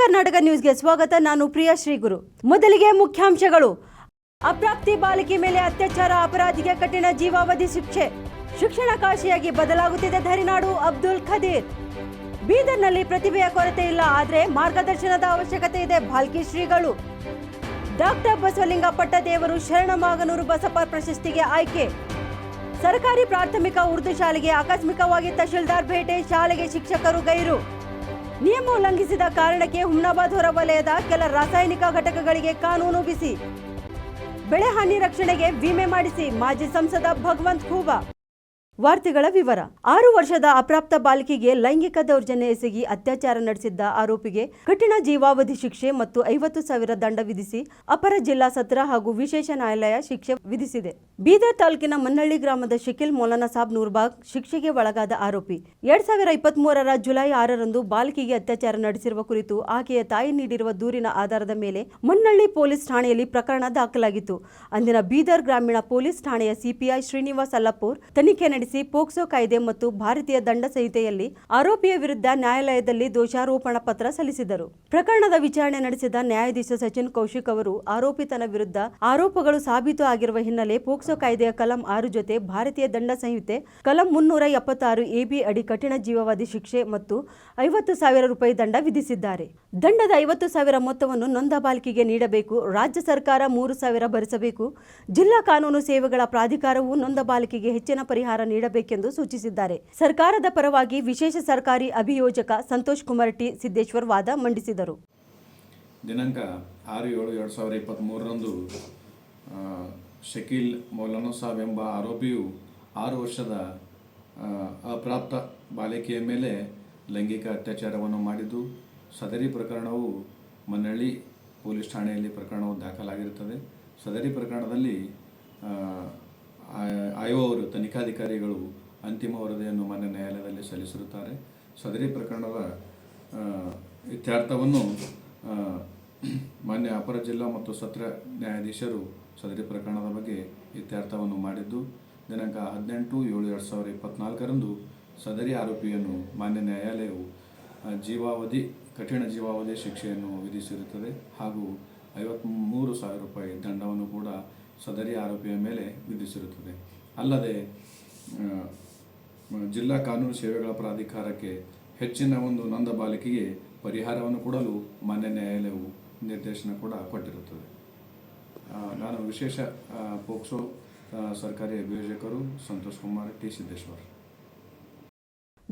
ಕರ್ನಾಟಕ ನ್ಯೂಸ್ಗೆ ಸ್ವಾಗತ. ನಾನು ಪ್ರಿಯಾ ಶ್ರೀಗುರು. ಮೊದಲಿಗೆ ಮುಖ್ಯಾಂಶಗಳು. ಅಪ್ರಾಪ್ತಿ ಬಾಲಕಿ ಮೇಲೆ ಅತ್ಯಾಚಾರ, ಅಪರಾಧಿಗೆ ಕಠಿಣ ಜೀವಾವಧಿ ಶಿಕ್ಷೆ. ಶಿಕ್ಷಣ ಕಾಶಿಯಾಗಿ ಬದಲಾಗುತ್ತಿದೆ ಧರಿನಾಡು ಅಬ್ದುಲ್ ಖದೀರ್. ಬೀದರ್ನಲ್ಲಿ ಪ್ರತಿಭೆಯ ಕೊರತೆ ಇಲ್ಲ, ಆದರೆ ಮಾರ್ಗದರ್ಶನದ ಅವಶ್ಯಕತೆ ಇದೆ ಬಾಲ್ಕಿ ಶ್ರೀಗಳು. ಡಾಕ್ಟರ್ ಬಸವಲಿಂಗ ಪಟ್ಟದೇವರು ಶರಣಮಾಗನೂರು ಬಸಪ್ಪ ಪ್ರಶಸ್ತಿಗೆ ಆಯ್ಕೆ. ಸರ್ಕಾರಿ ಪ್ರಾಥಮಿಕ ಉರ್ದು ಶಾಲೆಗೆ ಆಕಸ್ಮಿಕವಾಗಿ ತಹಶೀಲ್ದಾರ್ ಭೇಟೆ, ಶಾಲೆಗೆ ಶಿಕ್ಷಕರು ಗೈರು. ನಿಯಮ ಉಲ್ಲಂಘಿಸಿದ ಕಾರಣಕ್ಕೆ ಹುಮ್ನಾಬಾದ್ ಹೊರವಲಯದ ಕೆಲ ರಾಸಾಯನಿಕ ಘಟಕಗಳಿಗೆ ಕಾನೂನು ಬಿಸಿ. ಬೆಳೆ ಹಾನಿ ರಕ್ಷಣೆಗೆ ವಿಮೆ ಮಾಡಿಸಿ ಮಾಜಿ ಸಂಸದ ಭಗವಂತ್ ಖೂಬಾ. ವಾರ್ತೆಗಳ ವಿವರ. ಆರು ವರ್ಷದ ಅಪ್ರಾಪ್ತ ಬಾಲಕಿಗೆ ಲೈಂಗಿಕ ದೌರ್ಜನ್ಯ ಎಸಗಿ ಅತ್ಯಾಚಾರ ನಡೆಸಿದ್ದ ಆರೋಪಿಗೆ ಕಠಿಣ ಜೀವಾವಧಿ ಶಿಕ್ಷೆ ಮತ್ತು ಐವತ್ತು ಸಾವಿರ ದಂಡ ವಿಧಿಸಿ ಅಪರ ಜಿಲ್ಲಾ ಸತ್ರ ಹಾಗೂ ವಿಶೇಷ ನ್ಯಾಯಾಲಯ ಶಿಕ್ಷೆ ವಿಧಿಸಿದೆ. ಬೀದರ್ ತಾಲೂಕಿನ ಮನ್ನಳ್ಳಿ ಗ್ರಾಮದ ಶಕಿಲ್ ಮೌಲಾನಾ ಸಾಬ್ ನೂರ್ಬಾಗ್ ಶಿಕ್ಷೆಗೆ ಒಳಗಾದ ಆರೋಪಿ. ಎರಡ್ ಸಾವಿರ ಇಪ್ಪತ್ತ್ ಮೂರರ ಜುಲೈ ಆರರಂದು ಬಾಲಕಿಗೆ ಅತ್ಯಾಚಾರ ನಡೆಸಿರುವ ಕುರಿತು ಆಕೆಯ ತಾಯಿ ನೀಡಿರುವ ದೂರಿನ ಆಧಾರದ ಮೇಲೆ ಮನ್ನಳ್ಳಿ ಪೊಲೀಸ್ ಠಾಣೆಯಲ್ಲಿ ಪ್ರಕರಣ ದಾಖಲಾಗಿತ್ತು. ಅಂದಿನ ಬೀದರ್ ಗ್ರಾಮೀಣ ಪೊಲೀಸ್ ಠಾಣೆಯ ಸಿಪಿಐ ಶ್ರೀನಿವಾಸ್ ಅಲ್ಲಪೂರ್ ತನಿಖೆ ನಡೆಸಿ ಪೋಕ್ಸೋ ಕಾಯ್ದೆ ಮತ್ತು ಭಾರತೀಯ ದಂಡ ಸಂಹಿತೆಯಲ್ಲಿ ಆರೋಪಿಯ ವಿರುದ್ಧ ನ್ಯಾಯಾಲಯದಲ್ಲಿ ದೋಷಾರೋಪಣಾ ಪತ್ರ ಸಲ್ಲಿಸಿದರು ಪ್ರಕರಣದ ವಿಚಾರಣೆ ನಡೆಸಿದ ನ್ಯಾಯಾಧೀಶ ಸಚಿನ್ ಕೌಶಿಕ್ ಅವರು ಆರೋಪಿತನ ವಿರುದ್ಧ ಆರೋಪಗಳು ಸಾಬೀತು ಆಗಿರುವ ಹಿನ್ನೆಲೆ ಪೋಕ್ಸೋ ಕಾಯ್ದೆಯ ಕಲಂ ಆರು ಜೊತೆ ಭಾರತೀಯ ದಂಡ ಸಂಹಿತೆ, ಕಲಂ ಮುನ್ನೂರ ಎಪ್ಪತ್ತಾರು ಎಬಿ ಅಡಿ ಕಠಿಣ ಜೀವಾವಧಿ ಶಿಕ್ಷೆ ಮತ್ತು ಐವತ್ತು ಸಾವಿರ ರೂಪಾಯಿ ದಂಡ ವಿಧಿಸಿದ್ದಾರೆ. ದಂಡದ ಐವತ್ತು ಸಾವಿರ ಮೊತ್ತವನ್ನು ನೊಂದ ಬಾಲಕಿಗೆ ನೀಡಬೇಕು, ರಾಜ್ಯ ಸರ್ಕಾರ ಮೂರು ಸಾವಿರ ಭರಿಸಬೇಕು, ಜಿಲ್ಲಾ ಕಾನೂನು ಸೇವೆಗಳ ಪ್ರಾಧಿಕಾರವು ನೊಂದ ಬಾಲಕಿಗೆ ಹೆಚ್ಚಿನ ಪರಿಹಾರ ನೀಡಬೇಕೆಂದು ಸೂಚಿಸಿದ್ದಾರೆ. ಸರ್ಕಾರದ ಪರವಾಗಿ ವಿಶೇಷ ಸರ್ಕಾರಿ ಅಭಿಯೋಜಕ ಸಂತೋಷ್ ಕುಮಾರ್ ಟಿ ಸಿದ್ದೇಶ್ವರ್ ವಾದ ಮಂಡಿಸಿದರು. ದಿನಾಂಕ ಆರು ಏಳು ಎರಡು ಸಾವಿರ ಇಪ್ಪತ್ತ್ಮೂರರಂದು ಶಕೀಲ್ ಮೌಲಾನೋ ಸಾಬ್ ಎಂಬ ಆರೋಪಿಯು ಆರು ವರ್ಷದ ಅಪ್ರಾಪ್ತ ಬಾಲಕಿಯ ಮೇಲೆ ಲೈಂಗಿಕ ಅತ್ಯಾಚಾರವನ್ನು ಮಾಡಿದ್ದು, ಸದರಿ ಪ್ರಕರಣವು ಮನ್ನಳ್ಳಿ ಪೊಲೀಸ್ ಠಾಣೆಯಲ್ಲಿ ಪ್ರಕರಣವು ದಾಖಲಾಗಿರುತ್ತದೆ. ಸದರಿ ಪ್ರಕರಣದಲ್ಲಿ ಆಯೋ ಅವರು ತನಿಖಾಧಿಕಾರಿಗಳು ಅಂತಿಮ ವರದಿಯನ್ನು ಮಾನ್ಯ ನ್ಯಾಯಾಲಯದಲ್ಲಿ ಸಲ್ಲಿಸಿರುತ್ತಾರೆ. ಸದರಿ ಪ್ರಕರಣದ ಇತ್ಯರ್ಥವನ್ನು ಮಾನ್ಯ ಅಪರ ಜಿಲ್ಲಾ ಮತ್ತು ಸತ್ರ ನ್ಯಾಯಾಧೀಶರು ಸದರಿ ಪ್ರಕರಣದ ಬಗ್ಗೆ ಇತ್ಯರ್ಥವನ್ನು ಮಾಡಿದ್ದು, ದಿನಾಂಕ ಹದಿನೆಂಟು ಏಳು ಎರಡು ಸಾವಿರದ ಇಪ್ಪತ್ನಾಲ್ಕರಂದು ಸದರಿ ಆರೋಪಿಯನ್ನು ಮಾನ್ಯ ನ್ಯಾಯಾಲಯವು ಜೀವಾವಧಿ, ಕಠಿಣ ಜೀವಾವಧಿ ಶಿಕ್ಷೆಯನ್ನು ವಿಧಿಸಿರುತ್ತದೆ ಹಾಗೂ ಐವತ್ತ್ಮೂರು ಸಾವಿರ ರೂಪಾಯಿ ದಂಡವನ್ನು ಕೂಡ ಸದರಿ ಆರೋಪಿಯ ಮೇಲೆ ವಿಧಿಸಿರುತ್ತದೆ. ಅಲ್ಲದೆ ಜಿಲ್ಲಾ ಕಾನೂನು ಸೇವೆಗಳ ಪ್ರಾಧಿಕಾರಕ್ಕೆ ಹೆಚ್ಚಿನ ಒಂದು ನೊಂದ ಬಾಲಿಕೆಗೆ ಪರಿಹಾರವನ್ನು ಕೊಡಲು ಮಾನ್ಯ ನ್ಯಾಯಾಲಯವು ನಿರ್ದೇಶನ ಕೂಡ ಕೊಟ್ಟಿರುತ್ತದೆ. ನಾನು ವಿಶೇಷ ಪೋಕ್ಸೋ ಸರ್ಕಾರಿ ಅಭಿಯೋಜಕರು ಸಂತೋಷ್ ಕುಮಾರ್ ಟಿ. ಸಿದ್ದೇಶ್ವರ್.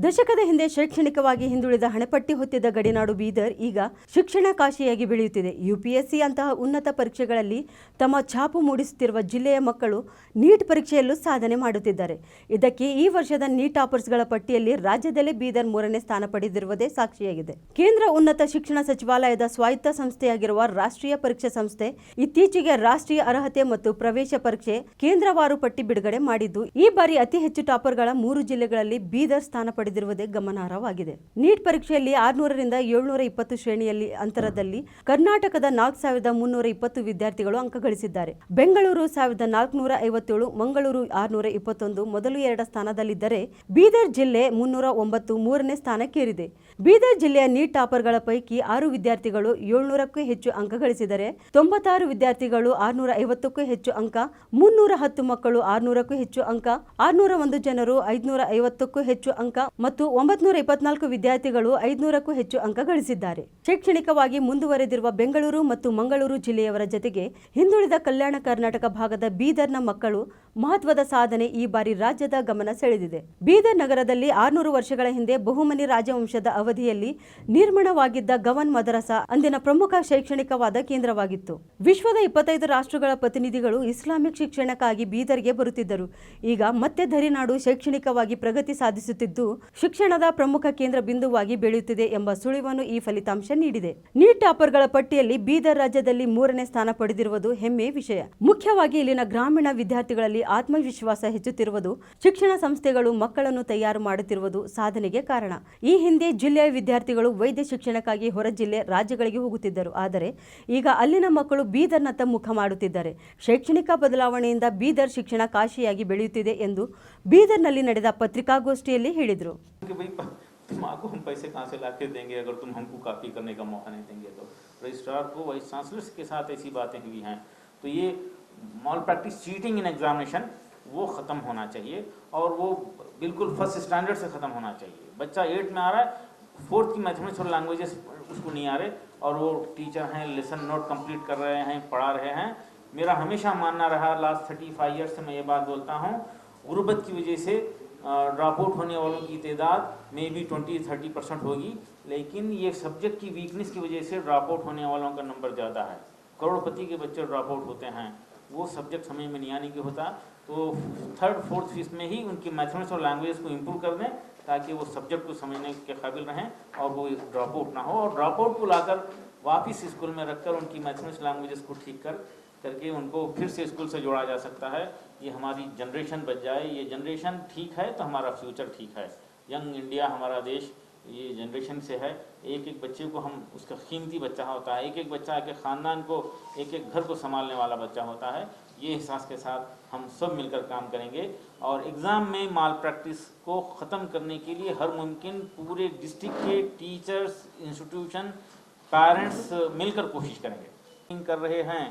ದಶಕದ ಹಿಂದೆ ಶೈಕ್ಷಣಿಕವಾಗಿ ಹಿಂದುಳಿದ ಹಣಪಟ್ಟಿ ಹೊತ್ತಿದ್ದ ಗಡಿನಾಡು ಬೀದರ್ ಈಗ ಶಿಕ್ಷಣ ಕಾಶಿಯಾಗಿ ಬೆಳೆಯುತ್ತಿದೆ. ಯುಪಿಎಸ್ಸಿ ಅಂತಹ ಉನ್ನತ ಪರೀಕ್ಷೆಗಳಲ್ಲಿ ತಮ್ಮ ಛಾಪು ಮೂಡಿಸುತ್ತಿರುವ ಜಿಲ್ಲೆಯ ಮಕ್ಕಳು ನೀಟ್ ಪರೀಕ್ಷೆಯಲ್ಲೂ ಸಾಧನೆ ಮಾಡುತ್ತಿದ್ದಾರೆ. ಇದಕ್ಕೆ ಈ ವರ್ಷದ ನೀಟ್ ಟಾಪರ್ಸ್ಗಳ ಪಟ್ಟಿಯಲ್ಲಿ ರಾಜ್ಯದಲ್ಲೇ ಬೀದರ್ ಮೂರನೇ ಸ್ಥಾನ ಪಡೆದಿರುವುದೇ ಸಾಕ್ಷಿಯಾಗಿದೆ. ಕೇಂದ್ರ ಉನ್ನತ ಶಿಕ್ಷಣ ಸಚಿವಾಲಯದ ಸ್ವಾಯತ್ತ ಸಂಸ್ಥೆಯಾಗಿರುವ ರಾಷ್ಟ್ರೀಯ ಪರೀಕ್ಷಾ ಸಂಸ್ಥೆ ಇತ್ತೀಚೆಗೆ ರಾಷ್ಟ್ರೀಯ ಅರ್ಹತೆ ಮತ್ತು ಪ್ರವೇಶ ಪರೀಕ್ಷೆ ಕೇಂದ್ರವಾರು ಪಟ್ಟಿ ಬಿಡುಗಡೆ ಮಾಡಿದ್ದು, ಈ ಬಾರಿ ಅತಿ ಹೆಚ್ಚು ಟಾಪರ್ಗಳ ಮೂರು ಜಿಲ್ಲೆಗಳಲ್ಲಿ ಬೀದರ್ ಸ್ಥಾನ ಪಡೆದಿರುವುದೇ ಗಮನಾರ್ಹವಾಗಿದೆ. ನೀಟ್ ಪರೀಕ್ಷೆಯಲ್ಲಿ ಆರುನೂರರಿಂದ ಏಳ್ನೂರ ಇಪ್ಪತ್ತು ಶ್ರೇಣಿಯಲ್ಲಿ ಅಂತರದಲ್ಲಿ ಕರ್ನಾಟಕದ ನಾಲ್ಕು ಸಾವಿರದ ಮುನ್ನೂರ ಇಪ್ಪತ್ತು ವಿದ್ಯಾರ್ಥಿಗಳು ಅಂಕ ಗಳಿಸಿದ್ದಾರೆ ಬೆಂಗಳೂರು ಸಾವಿರದ ನಾಲ್ಕುನೂರ ಐವತ್ತೇಳು, ಮಂಗಳೂರು ಆರುನೂರ ಇಪ್ಪತ್ತೊಂದು ಮೊದಲು ಎರಡ ಸ್ಥಾನದಲ್ಲಿದ್ದರೆ ಬೀದರ್ ಜಿಲ್ಲೆ ಮುನ್ನೂರ ಒಂಬತ್ತು ಮೂರನೇ ಸ್ಥಾನಕ್ಕೇರಿದೆ. ಬೀದರ್ ಜಿಲ್ಲೆಯ ನೀಟ್ ಟಾಪರ್ಗಳ ಪೈಕಿ ಆರು ವಿದ್ಯಾರ್ಥಿಗಳು ಏಳ್ನೂರಕ್ಕೂ ಹೆಚ್ಚು ಅಂಕ ಗಳಿಸಿದರೆ ತೊಂಬತ್ತಾರು ವಿದ್ಯಾರ್ಥಿಗಳು ಆರುನೂರ ಐವತ್ತಕ್ಕೂ ಹೆಚ್ಚು ಅಂಕ, ಮುನ್ನೂರ ಹತ್ತು ಮಕ್ಕಳು ಆರ್ನೂರಕ್ಕೂ ಹೆಚ್ಚು ಅಂಕ, ಆರ್ನೂರ ಒಂದು ಜನರು ಐದುನೂರ ಐವತ್ತಕ್ಕೂ ಹೆಚ್ಚು ಅಂಕ ಮತ್ತು ಒಂಬತ್ನೂರ ಇಪ್ಪತ್ನಾಲ್ಕು ವಿದ್ಯಾರ್ಥಿಗಳು ಐದುನೂರಕ್ಕೂ ಹೆಚ್ಚು ಅಂಕ ಗಳಿಸಿದ್ದಾರೆ. ಶೈಕ್ಷಣಿಕವಾಗಿ ಮುಂದುವರೆದಿರುವ ಬೆಂಗಳೂರು ಮತ್ತು ಮಂಗಳೂರು ಜಿಲ್ಲೆಯವರ ಜತೆಗೆ ಹಿಂದುಳಿದ ಕಲ್ಯಾಣ ಕರ್ನಾಟಕ ಭಾಗದ ಬೀದರ್ನ ಮಕ್ಕಳು ಮಹತ್ವದ ಸಾಧನೆ ಈ ಬಾರಿ ರಾಜ್ಯದ ಗಮನ ಸೆಳೆದಿದೆ. ಬೀದರ್ ನಗರದಲ್ಲಿ ಆರ್ನೂರು ವರ್ಷಗಳ ಹಿಂದೆ ಬಹುಮನಿ ರಾಜವಂಶದ ಅವಧಿಯಲ್ಲಿ ನಿರ್ಮಾಣವಾಗಿದ್ದ ಗವನ್ ಮದರಸ ಅಂದಿನ ಪ್ರಮುಖ ಶೈಕ್ಷಣಿಕವಾದ ಕೇಂದ್ರವಾಗಿತ್ತು. ವಿಶ್ವದ ಇಪ್ಪತ್ತೈದು ರಾಷ್ಟ್ರಗಳ ಪ್ರತಿನಿಧಿಗಳು ಇಸ್ಲಾಮಿಕ್ ಶಿಕ್ಷಣಕ್ಕಾಗಿ ಬೀದರ್ಗೆ ಬರುತ್ತಿದ್ದರು. ಈಗ ಮತ್ತೆ ಧರಿನಾಡು ಶೈಕ್ಷಣಿಕವಾಗಿ ಪ್ರಗತಿ ಸಾಧಿಸುತ್ತಿದ್ದು ಶಿಕ್ಷಣದ ಪ್ರಮುಖ ಕೇಂದ್ರ ಬಿಂದುವಾಗಿ ಬೆಳೆಯುತ್ತಿದೆ ಎಂಬ ಸುಳಿವನ್ನು ಈ ಫಲಿತಾಂಶ ನೀಡಿದೆ. ನೀಟ್ ಟಾಪರ್ಗಳ ಪಟ್ಟಿಯಲ್ಲಿ ಬೀದರ್ ರಾಜ್ಯದಲ್ಲಿ ಮೂರನೇ ಸ್ಥಾನ ಪಡೆದಿರುವುದು ಹೆಮ್ಮೆ ವಿಷಯ. ಮುಖ್ಯವಾಗಿ ಇಲ್ಲಿನ ಗ್ರಾಮೀಣ ವಿದ್ಯಾರ್ಥಿಗಳಲ್ಲಿ ಆತ್ಮವಿಶ್ವಾಸ ಹೆಚ್ಚುತ್ತಿರುವುದು, ಶಿಕ್ಷಣ ಸಂಸ್ಥೆಗಳು ಮಕ್ಕಳನ್ನು ತಯಾರು ಮಾಡುತ್ತಿರುವುದು ಸಾಧನೆಗೆ ಕಾರಣ. ಈ ಹಿಂದೆ ಜಿಲ್ಲೆಯ ವಿದ್ಯಾರ್ಥಿಗಳು ವೈದ್ಯ ಶಿಕ್ಷಣಕ್ಕಾಗಿ ಹೊರ ಜಿಲ್ಲೆ ರಾಜ್ಯಗಳಿಗೆ ಹೋಗುತ್ತಿದ್ದರು. ಆದರೆ ಈಗ ಅಲ್ಲಿನ ಮಕ್ಕಳು ಬೀದರ್ನತ್ತ ಮುಖ ಮಾಡುತ್ತಿದ್ದಾರೆ. ಶೈಕ್ಷಣಿಕ ಬದಲಾವಣೆಯಿಂದ ಬೀದರ್ ಶಿಕ್ಷಣ ಕಾಶಿಯಾಗಿ ಬೆಳೆಯುತ್ತಿದೆ ಎಂದು ಬೀದರ್ನಲ್ಲಿ ನಡೆದ ಪತ್ರಿಕಾಗೋಷ್ಠಿಯಲ್ಲಿ ಹೇಳಿದರು. कि भाई दिमाग को हम पैसे कहाँ से ला के देंगे? अगर तुम हमको कापी करने का मौका नहीं देंगे तो। रजिस्ट्रार को वाइस चांसलर्स के साथ ऐसी बातें हुई हैं। तो ये malpractice cheating in examination वो ख़त्म होना चाहिए और वो बिल्कुल फ़र्स्ट स्टैंडर्ड से ख़त्म होना चाहिए। बच्चा एट में आ रहा है फोर्थ की मैथमेटिक्स और लैंग्वेजेस उसको नहीं आ रहे और वो टीचर हैं लेसन नोट कंप्लीट कर रहे हैं, पढ़ा रहे हैं। मेरा हमेशा मानना रहा लास्ट थर्टी फाइव ईयर्स से मैं ये बात बोलता हूँ, गुर्बत की वजह से ड्रॉप आउट होने वालों की तादाद may be twenty thirty percent होगी, लेकिन ये सब्जेक्ट की वीकनेस की वजह से ड्रॉप आउट होने वालों का नंबर ज़्यादा है। करोड़पति के बच्चे ड्रॉप आउट होते हैं, वो सब्जेक्ट समझ में नहीं आने की होता तो थर्ड फोर्थ फिफ्थ में ही उनकी मैथमेटिक्स और लैंग्वेज को इम्प्रूव कर दें, ताकि वो सब्जेक्ट को समझने के काबिल रहें और वो ड्रॉप आउट ना हो। और ड्रॉप आउट को लाकर वापस स्कूल में रखकर उनकी मैथमेटिक्स लैंग्वेजेस को ठीक कर, करके उनको फिर से स्कूल से जोड़ा जा सकता है। ये हमारी जनरेशन बच जाए, ये जनरेशन ठीक है तो हमारा फ्यूचर ठीक है। यंग इंडिया हमारा देश, ये जनरेशन से है। एक एक बच्चे को हम, उसका कीमती बच्चा होता है। एक एक बच्चा एक एक ख़ानदान को एक एक घर को संभालने वाला बच्चा होता है। ये एहसास के साथ हम सब मिलकर काम करेंगे और एग्ज़ाम में माल प्रैक्टिस को ख़त्म करने के लिए हर मुमकिन पूरे डिस्ट्रिक्ट के टीचर्स इंस्टीट्यूशन पेरेंट्स मिलकर कोशिश करेंगे। कर रहे हैं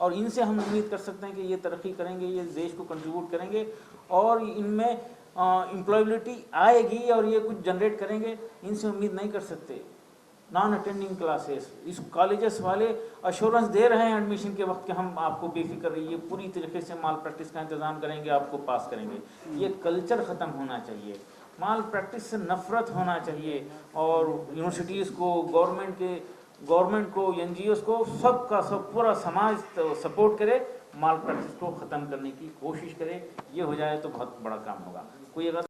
और इनसे हम उम्मीद कर सकते हैं कि ये तरक्की करेंगे, ये देश को कंट्रीब्यूट करेंगे और इनमें एम्प्लॉयबिलिटी आएगी और ये कुछ जनरेट करेंगे, इनसे उम्मीद नहीं कर सकते। नॉन अटेंडिंग क्लासेस इस कॉलेजेस वाले अश्योरेंस दे रहे हैं एडमिशन के वक्त कि हम आपको बेफिक्र रहिए, पूरी तरीके से माल प्रैक्टिस का इंतज़ाम करेंगे, आपको पास करेंगे। ये कल्चर ख़त्म होना चाहिए, माल प्रैक्टिस से नफरत होना चाहिए और यूनिवर्सिटीज़ को गवर्नमेंट के गवर्नमेंट को एन को सब का सब पूरा समाज तो सपोर्ट करे, माल प्रैक्टिस को ख़त्म करने की कोशिश करे। ये हो जाए तो बहुत बड़ा काम होगा। कोई अगर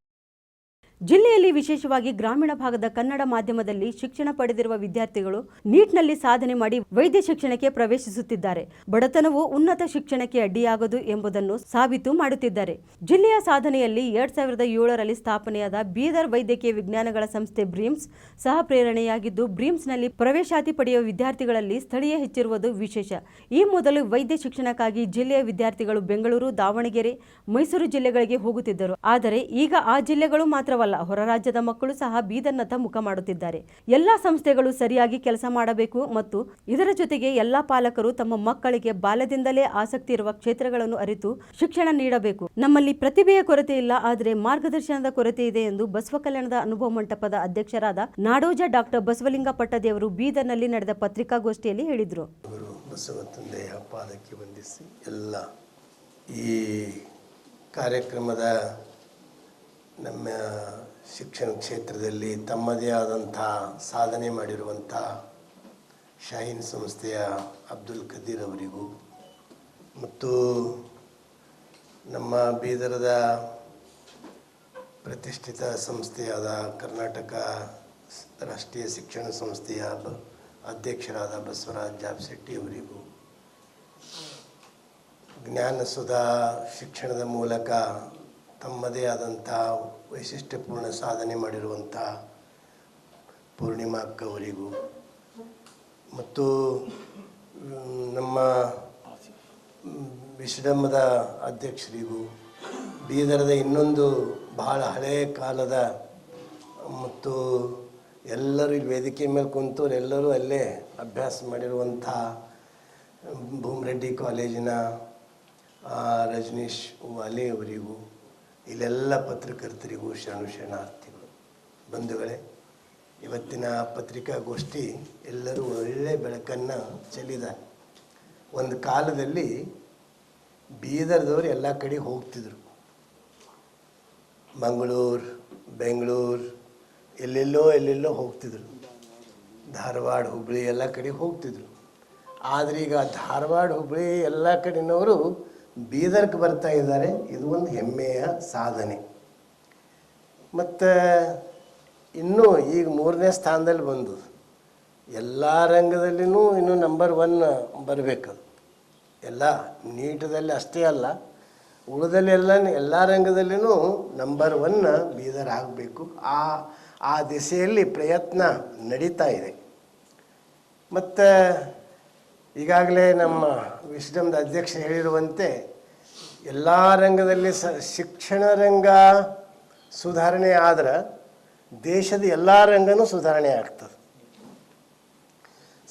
ಜಿಲ್ಲೆಯಲ್ಲಿ ವಿಶೇಷವಾಗಿ ಗ್ರಾಮೀಣ ಭಾಗದ ಕನ್ನಡ ಮಾಧ್ಯಮದಲ್ಲಿ ಶಿಕ್ಷಣ ಪಡೆದಿರುವ ವಿದ್ಯಾರ್ಥಿಗಳು ನೀಟ್ನಲ್ಲಿ ಸಾಧನೆ ಮಾಡಿ ವೈದ್ಯ ಶಿಕ್ಷಣಕ್ಕೆ ಪ್ರವೇಶಿಸುತ್ತಿದ್ದಾರೆ. ಬಡತನವು ಉನ್ನತ ಶಿಕ್ಷಣಕ್ಕೆ ಅಡ್ಡಿಯಾಗದು ಎಂಬುದನ್ನು ಸಾಬೀತು ಮಾಡುತ್ತಿದ್ದಾರೆ. ಜಿಲ್ಲೆಯ ಸಾಧನೆಯಲ್ಲಿ ಎರಡ್ ಸಾವಿರದ ಏಳರಲ್ಲಿ ಸ್ಥಾಪನೆಯಾದ ಬೀದರ್ ವೈದ್ಯಕೀಯ ವಿಜ್ಞಾನಗಳ ಸಂಸ್ಥೆ ಬ್ರೀಮ್ಸ್ ಸಹ ಪ್ರೇರಣೆಯಾಗಿದ್ದು, ಬ್ರೀಮ್ಸ್ನಲ್ಲಿ ಪ್ರವೇಶಾತಿ ಪಡೆಯುವ ವಿದ್ಯಾರ್ಥಿಗಳಲ್ಲಿ ಸ್ಥಳೀಯ ಹೆಚ್ಚಿರುವುದು ವಿಶೇಷ. ಈ ಮೊದಲು ವೈದ್ಯ ಶಿಕ್ಷಣಕ್ಕಾಗಿ ಜಿಲ್ಲೆಯ ವಿದ್ಯಾರ್ಥಿಗಳು ಬೆಂಗಳೂರು, ದಾವಣಗೆರೆ, ಮೈಸೂರು ಜಿಲ್ಲೆಗಳಿಗೆ ಹೋಗುತ್ತಿದ್ದರು. ಆದರೆ ಈಗ ಆ ಜಿಲ್ಲೆಗಳು ಮಾತ್ರವಲ್ಲ ಹೊರ ರಾಜ್ಯದ ಮಕ್ಕಳು ಸಹ ಬೀದರ್ನತ್ತ ಮುಖ ಮಾಡುತ್ತಿದ್ದಾರೆ. ಎಲ್ಲಾ ಸಂಸ್ಥೆಗಳು ಸರಿಯಾಗಿ ಕೆಲಸ ಮಾಡಬೇಕು ಮತ್ತು ಇದರ ಜೊತೆಗೆ ಎಲ್ಲಾ ಪಾಲಕರು ತಮ್ಮ ಮಕ್ಕಳಿಗೆ ಬಾಲ್ಯದಿಂದಲೇ ಆಸಕ್ತಿ ಇರುವ ಕ್ಷೇತ್ರಗಳನ್ನು ಅರಿತು ಶಿಕ್ಷಣ ನೀಡಬೇಕು. ನಮ್ಮಲ್ಲಿ ಪ್ರತಿಭೆಯ ಕೊರತೆ ಇಲ್ಲ, ಆದರೆ ಮಾರ್ಗದರ್ಶನದ ಕೊರತೆ ಇದೆ ಎಂದು ಬಸವ ಕಲ್ಯಾಣದ ಅನುಭವ ಮಂಟಪದ ಅಧ್ಯಕ್ಷರಾದ ನಾಡೋಜ ಡಾಕ್ಟರ್ ಬಸವಲಿಂಗ ಪಟ್ಟದೇವರು ಬೀದರ್ನಲ್ಲಿ ನಡೆದ ಪತ್ರಿಕಾಗೋಷ್ಠಿಯಲ್ಲಿ ಹೇಳಿದರು. ಈ ಕಾರ್ಯಕ್ರಮದ ನಮ್ಮ ಶಿಕ್ಷಣ ಕ್ಷೇತ್ರದಲ್ಲಿ ತಮ್ಮದೇ ಆದಂಥ ಸಾಧನೆ ಮಾಡಿರುವಂಥ ಶಾಹೀನ್ ಸಂಸ್ಥೆಯ ಅಬ್ದುಲ್ ಖದೀರ್ ಅವರಿಗೂ ಮತ್ತು ನಮ್ಮ ಬೀದರದ ಪ್ರತಿಷ್ಠಿತ ಸಂಸ್ಥೆಯಾದ ಕರ್ನಾಟಕ ರಾಷ್ಟ್ರೀಯ ಶಿಕ್ಷಣ ಸಂಸ್ಥೆಯ ಬ ಅಧ್ಯಕ್ಷರಾದ ಬಸವರಾಜ್ ಜಾಬ್ಶೆಟ್ಟಿ ಅವರಿಗೂ ಜ್ಞಾನ ಸುಧಾ ಶಿಕ್ಷಣದ ಮೂಲಕ ತಮ್ಮದೇ ಆದಂಥ ವೈಶಿಷ್ಟ್ಯಪೂರ್ಣ ಸಾಧನೆ ಮಾಡಿರುವಂಥ ಪೂರ್ಣಿಮಾ ಅಕ್ಕವರಿಗೂ ಮತ್ತು ನಮ್ಮ ವಿಶ್ರಮದ ಅಧ್ಯಕ್ಷರಿಗೂ, ಬೀದರದ ಇನ್ನೊಂದು ಬಹಳ ಹಳೆಯ ಕಾಲದ ಮತ್ತು ಎಲ್ಲರೂ ವೇದಿಕೆ ಮೇಲೆ ಕುಂತವ್ರು ಎಲ್ಲರೂ ಅಲ್ಲೇ ಅಭ್ಯಾಸ ಮಾಡಿರುವಂಥ ಭೂಮರೆಡ್ಡಿ ಕಾಲೇಜಿನ ರಜನೀಶ್ ವಾಲೆ ಅವರಿಗೂ ಇಲ್ಲೆಲ್ಲ ಪತ್ರಕರ್ತರಿಗೂ ಶರಣು ಶರಣಾರ್ಥಿಗಳು ಬಂಧುಗಳೇ, ಇವತ್ತಿನ ಪತ್ರಿಕಾಗೋಷ್ಠಿ ಎಲ್ಲರೂ ಒಳ್ಳೆಯ ಬೆಳಕನ್ನು ಚೆಲ್ಲಿದ್ದಾರೆ. ಒಂದು ಕಾಲದಲ್ಲಿ ಬೀದರ್ದವರು ಎಲ್ಲ ಕಡೆ ಹೋಗ್ತಿದ್ರು. ಮಂಗಳೂರು, ಬೆಂಗಳೂರು, ಎಲ್ಲೆಲ್ಲೋ ಎಲ್ಲೆಲ್ಲೋ ಹೋಗ್ತಿದ್ರು. ಧಾರವಾಡ ಹುಬ್ಬಳ್ಳಿ ಎಲ್ಲ ಕಡೆ ಹೋಗ್ತಿದ್ರು. ಆದರೆ ಈಗ ಧಾರವಾಡ ಹುಬ್ಬಳ್ಳಿ ಎಲ್ಲ ಕಡೆನವರು ಬೀದರ್ಗೆ ಬರ್ತಾ ಇದ್ದಾರೆ. ಇದು ಒಂದು ಹೆಮ್ಮೆಯ ಸಾಧನೆ. ಮತ್ತು ಇನ್ನೂ ಈಗ ಮೂರನೇ ಸ್ಥಾನದಲ್ಲಿ ಬಂದು ಎಲ್ಲ ರಂಗದಲ್ಲಿನೂ ಇನ್ನೂ ನಂಬರ್ ಒನ್ ಬರಬೇಕು. ಎಲ್ಲ ನೀಟದಲ್ಲಿ ಅಷ್ಟೇ ಅಲ್ಲ ಉಳಿದಲ್ಲೆಲ್ಲ ಎಲ್ಲ ರಂಗದಲ್ಲಿನೂ ನಂಬರ್ ಒನ್ ಬೀದರ್ ಆಗಬೇಕು. ಆ ಆ ದಿಸೆಯಲ್ಲಿ ಪ್ರಯತ್ನ ನಡೀತಾ ಇದೆ. ಮತ್ತು ಈಗಾಗಲೇ ನಮ್ಮ ವಿಸ್ಡಮ್ದ ಅಧ್ಯಕ್ಷ ಹೇಳಿರುವಂತೆ ಎಲ್ಲ ರಂಗದಲ್ಲಿ ಸ, ಶಿಕ್ಷಣ ರಂಗ ಸುಧಾರಣೆ ಆದ್ರೆ ದೇಶದ ಎಲ್ಲ ರಂಗನೂ ಸುಧಾರಣೆ ಆಗ್ತದೆ.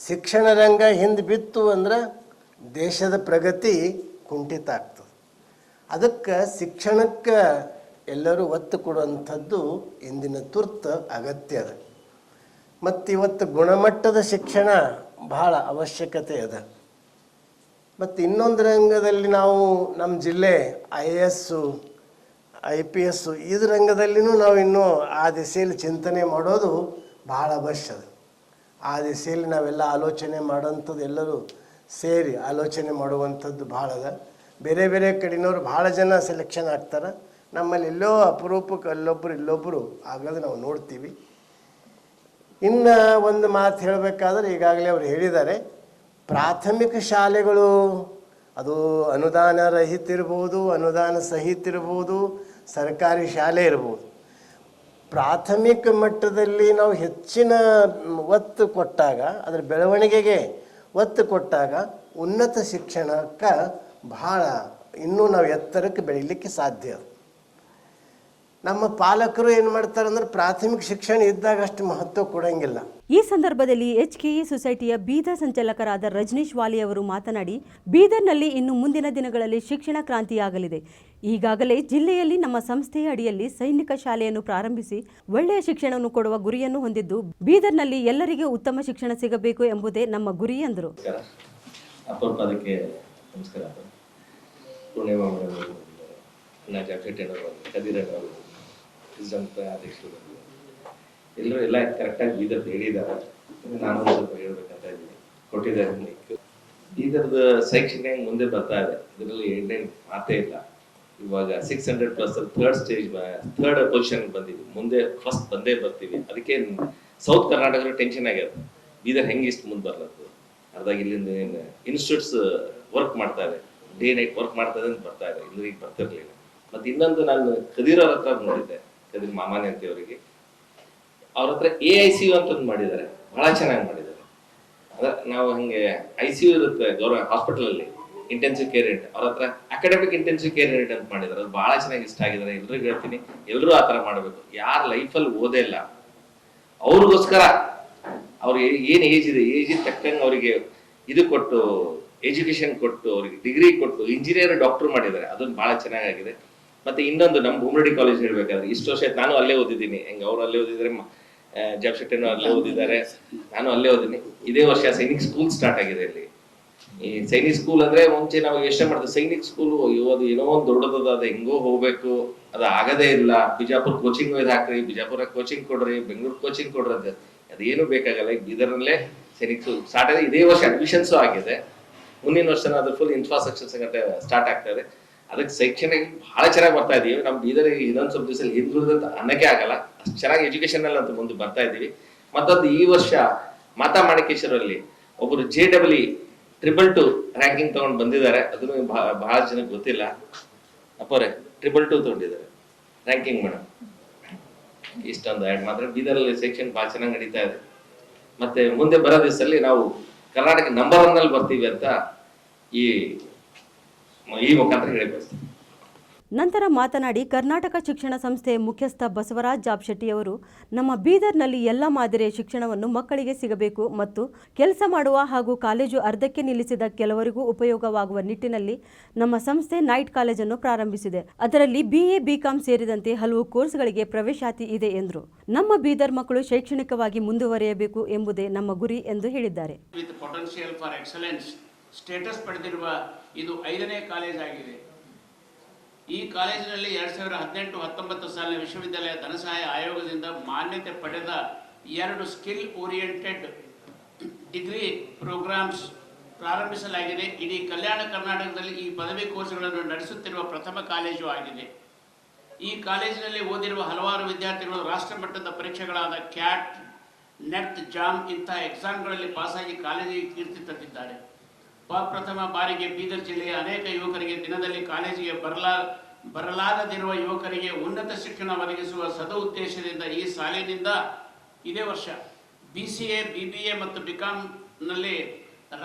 ಶಿಕ್ಷಣ ರಂಗ ಹಿಂದೆ ಬಿತ್ತು ಅಂದ್ರೆ ದೇಶದ ಪ್ರಗತಿ ಕುಂಠಿತ ಆಗ್ತದೆ. ಅದಕ್ಕೆ ಶಿಕ್ಷಣಕ್ಕೆ ಎಲ್ಲರೂ ಒತ್ತು ಕೊಡುವಂಥದ್ದು ಇಂದಿನ ತುರ್ತು ಅಗತ್ಯ ಅದ. ಮತ್ತು ಇವತ್ತು ಗುಣಮಟ್ಟದ ಶಿಕ್ಷಣ ಬಹಳ ಅವಶ್ಯಕತೆ ಅದ ಮತ್ತು ಇನ್ನೊಂದು ರಂಗದಲ್ಲಿ ನಾವು ನಮ್ಮ ಜಿಲ್ಲೆ I A S I P S ಇದು ರಂಗದಲ್ಲಿನೂ ನಾವು ಇನ್ನೂ ಆ ದಿಸೆಯಲ್ಲಿ ಚಿಂತನೆ ಮಾಡೋದು ಭಾಳ ಅವಶ್ಯ ಅದ. ಆ ದಿಸೆಯಲ್ಲಿ ನಾವೆಲ್ಲ ಆಲೋಚನೆ ಮಾಡೋಂಥದ್ದು ಎಲ್ಲರೂ ಸೇರಿ ಆಲೋಚನೆ ಮಾಡುವಂಥದ್ದು ಭಾಳ ಅದ. ಬೇರೆ ಬೇರೆ ಕಡೆಯವರು ಭಾಳ ಜನ ಸೆಲೆಕ್ಷನ್ ಆಗ್ತಾರೆ. ನಮ್ಮಲ್ಲಿ ಎಲ್ಲೋ ಅಪರೂಪಕ್ಕೆ ಅಲ್ಲೊಬ್ಬರು ಇಲ್ಲೊಬ್ಬರು ಆಗೋದು ನಾವು ನೋಡ್ತೀವಿ. ಇನ್ನು ಒಂದು ಮಾತು ಹೇಳಬೇಕಾದ್ರೆ ಈಗಾಗಲೇ ಅವರು ಹೇಳಿದ್ದಾರೆ. ಪ್ರಾಥಮಿಕ ಶಾಲೆಗಳು, ಅದು ಅನುದಾನ ರಹಿತ ಇರ್ಬೋದು ಅನುದಾನ ಸಹಿತ ಇರ್ಬೋದು ಸರ್ಕಾರಿ ಶಾಲೆ ಇರ್ಬೋದು. ಪ್ರಾಥಮಿಕ ಮಟ್ಟದಲ್ಲಿ ನಾವು ಹೆಚ್ಚಿನ ಒತ್ತು ಕೊಟ್ಟಾಗ, ಅದರ ಬೆಳವಣಿಗೆಗೆ ಒತ್ತು ಕೊಟ್ಟಾಗ ಉನ್ನತ ಶಿಕ್ಷಣಕ್ಕೆ ಬಹಳ ಇನ್ನೂ ನಾವು ಎತ್ತರಕ್ಕೆ ಬೆಳೀಲಿಕ್ಕೆ ಸಾಧ್ಯ. ನಮ್ಮ ಪಾಲಕರು ಏನು ಮಾಡ್ತಾರೆ ಅಂದ್ರೆ ಪ್ರಾಥಮಿಕ ಶಿಕ್ಷಣ ಇದ್ದಾಗ ಅಷ್ಟು ಮಹತ್ವ ಕೊಡಂಗಿಲ್ಲ. ಈ ಸಂದರ್ಭದಲ್ಲಿ ಎಚ್ ಕೆಇ ಸೊಸೈಟಿಯ ಬೀದರ್ ಸಂಚಾಲಕರಾದ ರಜನೀಶ್ ವಾಲಿ ಅವರು ಮಾತನಾಡಿ ಬೀದರ್ನಲ್ಲಿ ಇನ್ನು ಮುಂದಿನ ದಿನಗಳಲ್ಲಿ ಶಿಕ್ಷಣ ಕ್ರಾಂತಿಯಾಗಲಿದೆ. ಈಗಾಗಲೇ ಜಿಲ್ಲೆಯಲ್ಲಿ ನಮ್ಮ ಸಂಸ್ಥೆಯ ಅಡಿಯಲ್ಲಿ ಸೈನಿಕ ಶಾಲೆಯನ್ನು ಪ್ರಾರಂಭಿಸಿ ಒಳ್ಳೆಯ ಶಿಕ್ಷಣವನ್ನು ಕೊಡುವ ಗುರಿಯನ್ನು ಹೊಂದಿದ್ದು ಬೀದರ್ನಲ್ಲಿ ಎಲ್ಲರಿಗೂ ಉತ್ತಮ ಶಿಕ್ಷಣ ಸಿಗಬೇಕು ಎಂಬುದೇ ನಮ್ಮ ಗುರಿ ಎಂದರು. ನಮಸ್ಕಾರ. ಅಪರೂಪ ಅದಕ್ಕೆ ಬಂದಿದೆ. ಎಲ್ಲರೂ ಎಲ್ಲ ಕರೆಕ್ಟಾಗಿ ಬೀದರ್ ಹೇಳಿದ್ದಾರೆ. ನಾನು ಸ್ವಲ್ಪ ಹೇಳ್ಬೇಕಂತ ಇದ್ದೀನಿ. ಕೊಟ್ಟಿದ್ದಾರೆ. ಬೀದರ್ದ ಶೈಕ್ಷಣಿಕ ಮುಂದೆ ಬರ್ತಾ ಇದೆ. ಇದರಲ್ಲಿ ಎರಡನೇ ಮಾತೇ ಇಲ್ಲ. ಇವಾಗ six hundred plus third stage third position ಬಂದಿದ್ವಿ ಮುಂದೆ ಫಸ್ಟ್ ಬಂದೇ ಬರ್ತೀವಿ. ಅದಕ್ಕೆ ಸೌತ್ ಕರ್ನಾಟಕ ಟೆನ್ಷನ್ ಆಗ್ಯದ. ಬೀದರ್ ಹೆಂಗೆ ಇಷ್ಟು ಮುಂದೆ ಬರ್ಲತ್ತು? ಅರ್ಧಾಗ ಇಲ್ಲಿಂದ ಇನ್ಸ್ಟಿಟ್ಯೂಟ್ಸ್ ವರ್ಕ್ ಮಾಡ್ತಾ ಇದೆ. ಡೇ ನೈಟ್ ವರ್ಕ್ ಮಾಡ್ತಾ ಇದೆ ಅಂತ ಬರ್ತಾ ಇದೆ. ಇಲ್ಲಿಗೆ ಬರ್ತಿರ್ಲಿಲ್ಲ. ಮತ್ತೆ ಇನ್ನೊಂದು ನಾನು ಕದೀರ್ ಅವ್ರ ಹತ್ರ ನೋಡಿದ್ದೆ. ಕದೀರ್ ಮಾಮಾನಿ ಅಂತ ಅವರಿಗೆ ಅವ್ರ ಹತ್ರ ಎ ಐ ಸಿ ಯು ಅಂತ ಒಂದು ಮಾಡಿದ್ದಾರೆ. ಬಹಳ ಚೆನ್ನಾಗಿ ಮಾಡಿದ್ದಾರೆ. ಅದ ನಾವು ಹಂಗೆ ಐ ಸಿ ಯು ಇರುತ್ತೆ ಗೌರ್ಮೆಂಟ್ ಹಾಸ್ಪಿಟಲ್ ಅಲ್ಲಿ ಇಂಟೆನ್ಸಿವ್ ಕೇರ್ ಯೂನಿಟ್ ಅವ್ರ ಹತ್ರ ಅಕಾಡೆಮಿಕ್ ಇಂಟೆನ್ಸಿವ್ ಕೇರ್ ಯೂನಿಟ್ ಅಂತ ಮಾಡಿದ್ದಾರೆ. ಅದು ಬಹಳ ಚೆನ್ನಾಗಿ ಇಷ್ಟ ಆಗಿದ್ದಾರೆ. ಎಲ್ರಿಗೂ ಹೇಳ್ತೀನಿ ಎಲ್ಲರೂ ಆ ಥರ ಮಾಡಬೇಕು. ಯಾರ ಲೈಫಲ್ಲಿ ಓದೇ ಇಲ್ಲ. ಅವ್ರಿಗೋಸ್ಕರ ಅವ್ರಿಗೆ ಏನು ಏಜ್ ಇದೆ ಏಜ್ ತಕ್ಕಂಗೆ ಅವರಿಗೆ ಇದು ಕೊಟ್ಟು ಎಜುಕೇಶನ್ ಕೊಟ್ಟು, ಅವ್ರಿಗೆ ಡಿಗ್ರಿ ಕೊಟ್ಟು ಇಂಜಿನಿಯರ್ ಡಾಕ್ಟರ್ ಮಾಡಿದ್ದಾರೆ. ಅದೊಂದು ಬಹಳ ಚೆನ್ನಾಗಿದೆ ಮತ್ತೆ ಇನ್ನೊಂದು ನಮ್ಮ ಭೂಮರಡಿ ಕಾಲೇಜ್ ಹೇಳ್ಬೇಕಾದ್ರೆ ಇಷ್ಟು ವರ್ಷ ನಾನು ಅಲ್ಲೇ ಓದಿದ್ದೀನಿ. ಹೆಂಗೆ ಅವ್ರು ಅಲ್ಲೇ ಓದಿದ್ರೆ ಜಬ್ ಶೆಟ್ಟಿನೂ ಅಲ್ಲೇ ಓದಿದ್ದಾರೆ. ನಾನು ಅಲ್ಲೇ ಓದಿನಿ. ಇದೇ ವರ್ಷ ಸೈನಿಕ್ ಸ್ಕೂಲ್ ಸ್ಟಾರ್ಟ್ ಆಗಿದೆ ಇಲ್ಲಿ. ಈ ಸೈನಿಕ್ ಸ್ಕೂಲ್ ಅಂದ್ರೆ ಮುಂಚೆ ನಾವು ಯೋಚನೆ ಮಾಡ್ತೀವಿ ಸೈನಿಕ್ ಸ್ಕೂಲ್ ಅದು ಏನೋ ಒಂದು ದೊಡ್ಡದದ ಅದು ಹೆಂಗೋ ಹೋಗ್ಬೇಕು. ಅದು ಆಗದೇ ಇಲ್ಲ. ಬಿಜಾಪುರ್ ಕೋಚಿಂಗ್ ಇದು ಹಾಕ್ರಿ ಬಿಜಾಪುರ ಕೋಚಿಂಗ್ ಕೊಡ್ರಿ ಬೆಂಗಳೂರು ಕೋಚಿಂಗ್ ಕೊಡ್ರಿ ಅಂತ. ಅದೇನು ಬೇಕಾಗಲ್ಲ. ಈಗ ಬೀದರ್ನಲ್ಲೇ ಸೈನಿಕ್ ಸ್ಟಾರ್ಟ್ ಆಗಿದೆ. ಇದೇ ವರ್ಷ ಅಡ್ಮಿಷನ್ಸು ಆಗಿದೆ. ಮುಂದಿನ ವರ್ಷ ಅದು ಫುಲ್ ಇನ್ಫ್ರಾಸ್ಟ್ರಕ್ಚರ್ ಸಂಗಟ ಸ್ಟಾರ್ಟ್ ಆಗ್ತಾ ಇದೆ ಅದಕ್ಕೆ ಶೈಕ್ಷಣಿಕ ಬಹಳ ಚೆನ್ನಾಗಿ ಬರ್ತಾ ಇದೀವಿ. ನಮ್ಮ ಬೀದರ್ ಇನ್ನೊಂದು ಸ್ವಲ್ಪ ದಿವಸ ಹಿಂದುಳಿದಂತ ಅನ್ನಕ್ಕೆ ಆಗಲ್ಲ. ಅಷ್ಟು ಚೆನ್ನಾಗಿ ಎಜುಕೇಶನ್ ಅಲ್ಲಿ ಅಂತ ಮುಂದೆ ಬರ್ತಾ ಇದ್ದೀವಿ ಮತ್ತೊಂದು ಈ ವರ್ಷ ಮಾತಾ ಮಾಣಿಕೇಶ್ವರಲ್ಲಿ ಒಬ್ಬರು J double E triple two ranking ತಗೊಂಡು ಬಂದಿದ್ದಾರೆ. ಅದನ್ನು ಬಹ- ಬಹಳ ಜನಕ್ಕೆ ಗೊತ್ತಿಲ್ಲ. ಅಪ್ಪರೇ ಟ್ರಿಬಲ್ ಟು ತಗೊಂಡಿದ್ದಾರೆ. Ranking madam. ಇಷ್ಟೊಂದು ಆ್ಯಡ್ ಮಾತ್ರ ಬೀದರಲ್ಲಿ ಸೆಕ್ಷನ್ ಭಾಳ ಚೆನ್ನಾಗಿ ನಡೀತಾ ಇದೆ. ಮತ್ತೆ ಮುಂದೆ ಬರೋ ದಿವಸದಲ್ಲಿ ನಾವು ಕರ್ನಾಟಕ ನಂಬರ್ ಒನ್ ಅಲ್ಲಿ ಬರ್ತೀವಿ ಅಂತ ಈ ಈ ಮುಖಾಂತರ ಹೇಳಿ ಬಯಸ್ತೀನಿ ನಂತರ ಮಾತನಾಡಿ ಕರ್ನಾಟಕ ಶಿಕ್ಷಣ ಸಂಸ್ಥೆ ಮುಖ್ಯಸ್ಥ ಬಸವರಾಜ್ ಜಾಬ್ಶೆಟ್ಟಿಯವರು ನಮ್ಮ ಬೀದರ್ನಲ್ಲಿ ಎಲ್ಲ ಮಾದರಿಯ ಶಿಕ್ಷಣವನ್ನು ಮಕ್ಕಳಿಗೆ ಸಿಗಬೇಕು ಮತ್ತು ಕೆಲಸ ಮಾಡುವ ಹಾಗೂ ಕಾಲೇಜು ಅರ್ಧಕ್ಕೆ ನಿಲ್ಲಿಸಿದ ಕೆಲವರಿಗೂ ಉಪಯೋಗವಾಗುವ ನಿಟ್ಟಿನಲ್ಲಿ ನಮ್ಮ ಸಂಸ್ಥೆ ನೈಟ್ ಕಾಲೇಜನ್ನು ಪ್ರಾರಂಭಿಸಿದೆ. ಅದರಲ್ಲಿ ಬಿಎ ಬಿಕಾಂ ಸೇರಿದಂತೆ ಹಲವು ಕೋರ್ಸ್ಗಳಿಗೆ ಪ್ರವೇಶಾತಿ ಇದೆ ಎಂದರು. ನಮ್ಮ ಬೀದರ್ ಮಕ್ಕಳು ಶೈಕ್ಷಣಿಕವಾಗಿ ಮುಂದುವರಿಯಬೇಕು ಎಂಬುದೇ ನಮ್ಮ ಗುರಿ ಎಂದು ಹೇಳಿದ್ದಾರೆ. ಇದು ಐದನೇ ಕಾಲೇಜ್ ಆಗಿದೆ. ಈ ಕಾಲೇಜಿನಲ್ಲಿ ಎರಡು ಸಾವಿರ ಹದಿನೆಂಟು, ಹತ್ತೊಂಬತ್ತು ಸಾಲಿನ ವಿಶ್ವವಿದ್ಯಾಲಯ ಧನಸಹಾಯ ಆಯೋಗದಿಂದ ಮಾನ್ಯತೆ ಪಡೆದ ಎರಡು ಸ್ಕಿಲ್ ಓರಿಯೆಂಟೆಡ್ ಡಿಗ್ರಿ ಪ್ರೋಗ್ರಾಮ್ಸ್ ಪ್ರಾರಂಭಿಸಲಾಗಿದೆ. ಇಡೀ ಕಲ್ಯಾಣ ಕರ್ನಾಟಕದಲ್ಲಿ ಈ ಪದವಿ ಕೋರ್ಸ್ಗಳನ್ನು ನಡೆಸುತ್ತಿರುವ ಪ್ರಥಮ ಕಾಲೇಜು ಆಗಿದೆ. ಈ ಕಾಲೇಜಿನಲ್ಲಿ ಓದಿರುವ ಹಲವಾರು ವಿದ್ಯಾರ್ಥಿಗಳು ರಾಷ್ಟ್ರಮಟ್ಟದ ಪರೀಕ್ಷೆಗಳಾದ ಕ್ಯಾಟ್, ನೆಟ್, ಜಾಮ್ ಇಂತಹ ಎಕ್ಸಾಮ್ಗಳಲ್ಲಿ ಪಾಸಾಗಿ ಕಾಲೇಜಿಗೆ ಕೀರ್ತಿ ತಂದಿದ್ದಾರೆ. ಪ್ರಥಮ ಬಾರಿಗೆ ಬೀದರ್ ಜಿಲ್ಲೆಯ ಅನೇಕ ಯುವಕರಿಗೆ ದಿನದಲ್ಲಿ ಕಾಲೇಜಿಗೆ ಬರಲಾ ಬರಲಾಗದಿರುವ ಯುವಕರಿಗೆ ಉನ್ನತ ಶಿಕ್ಷಣ ಒದಗಿಸುವ ಸದ ಉದ್ದೇಶದಿಂದ ಈ ಸಾಲಿನಿಂದ ಇದೇ ವರ್ಷ B C A B B A ಮತ್ತು ಬಿಕಾಂನಲ್ಲಿ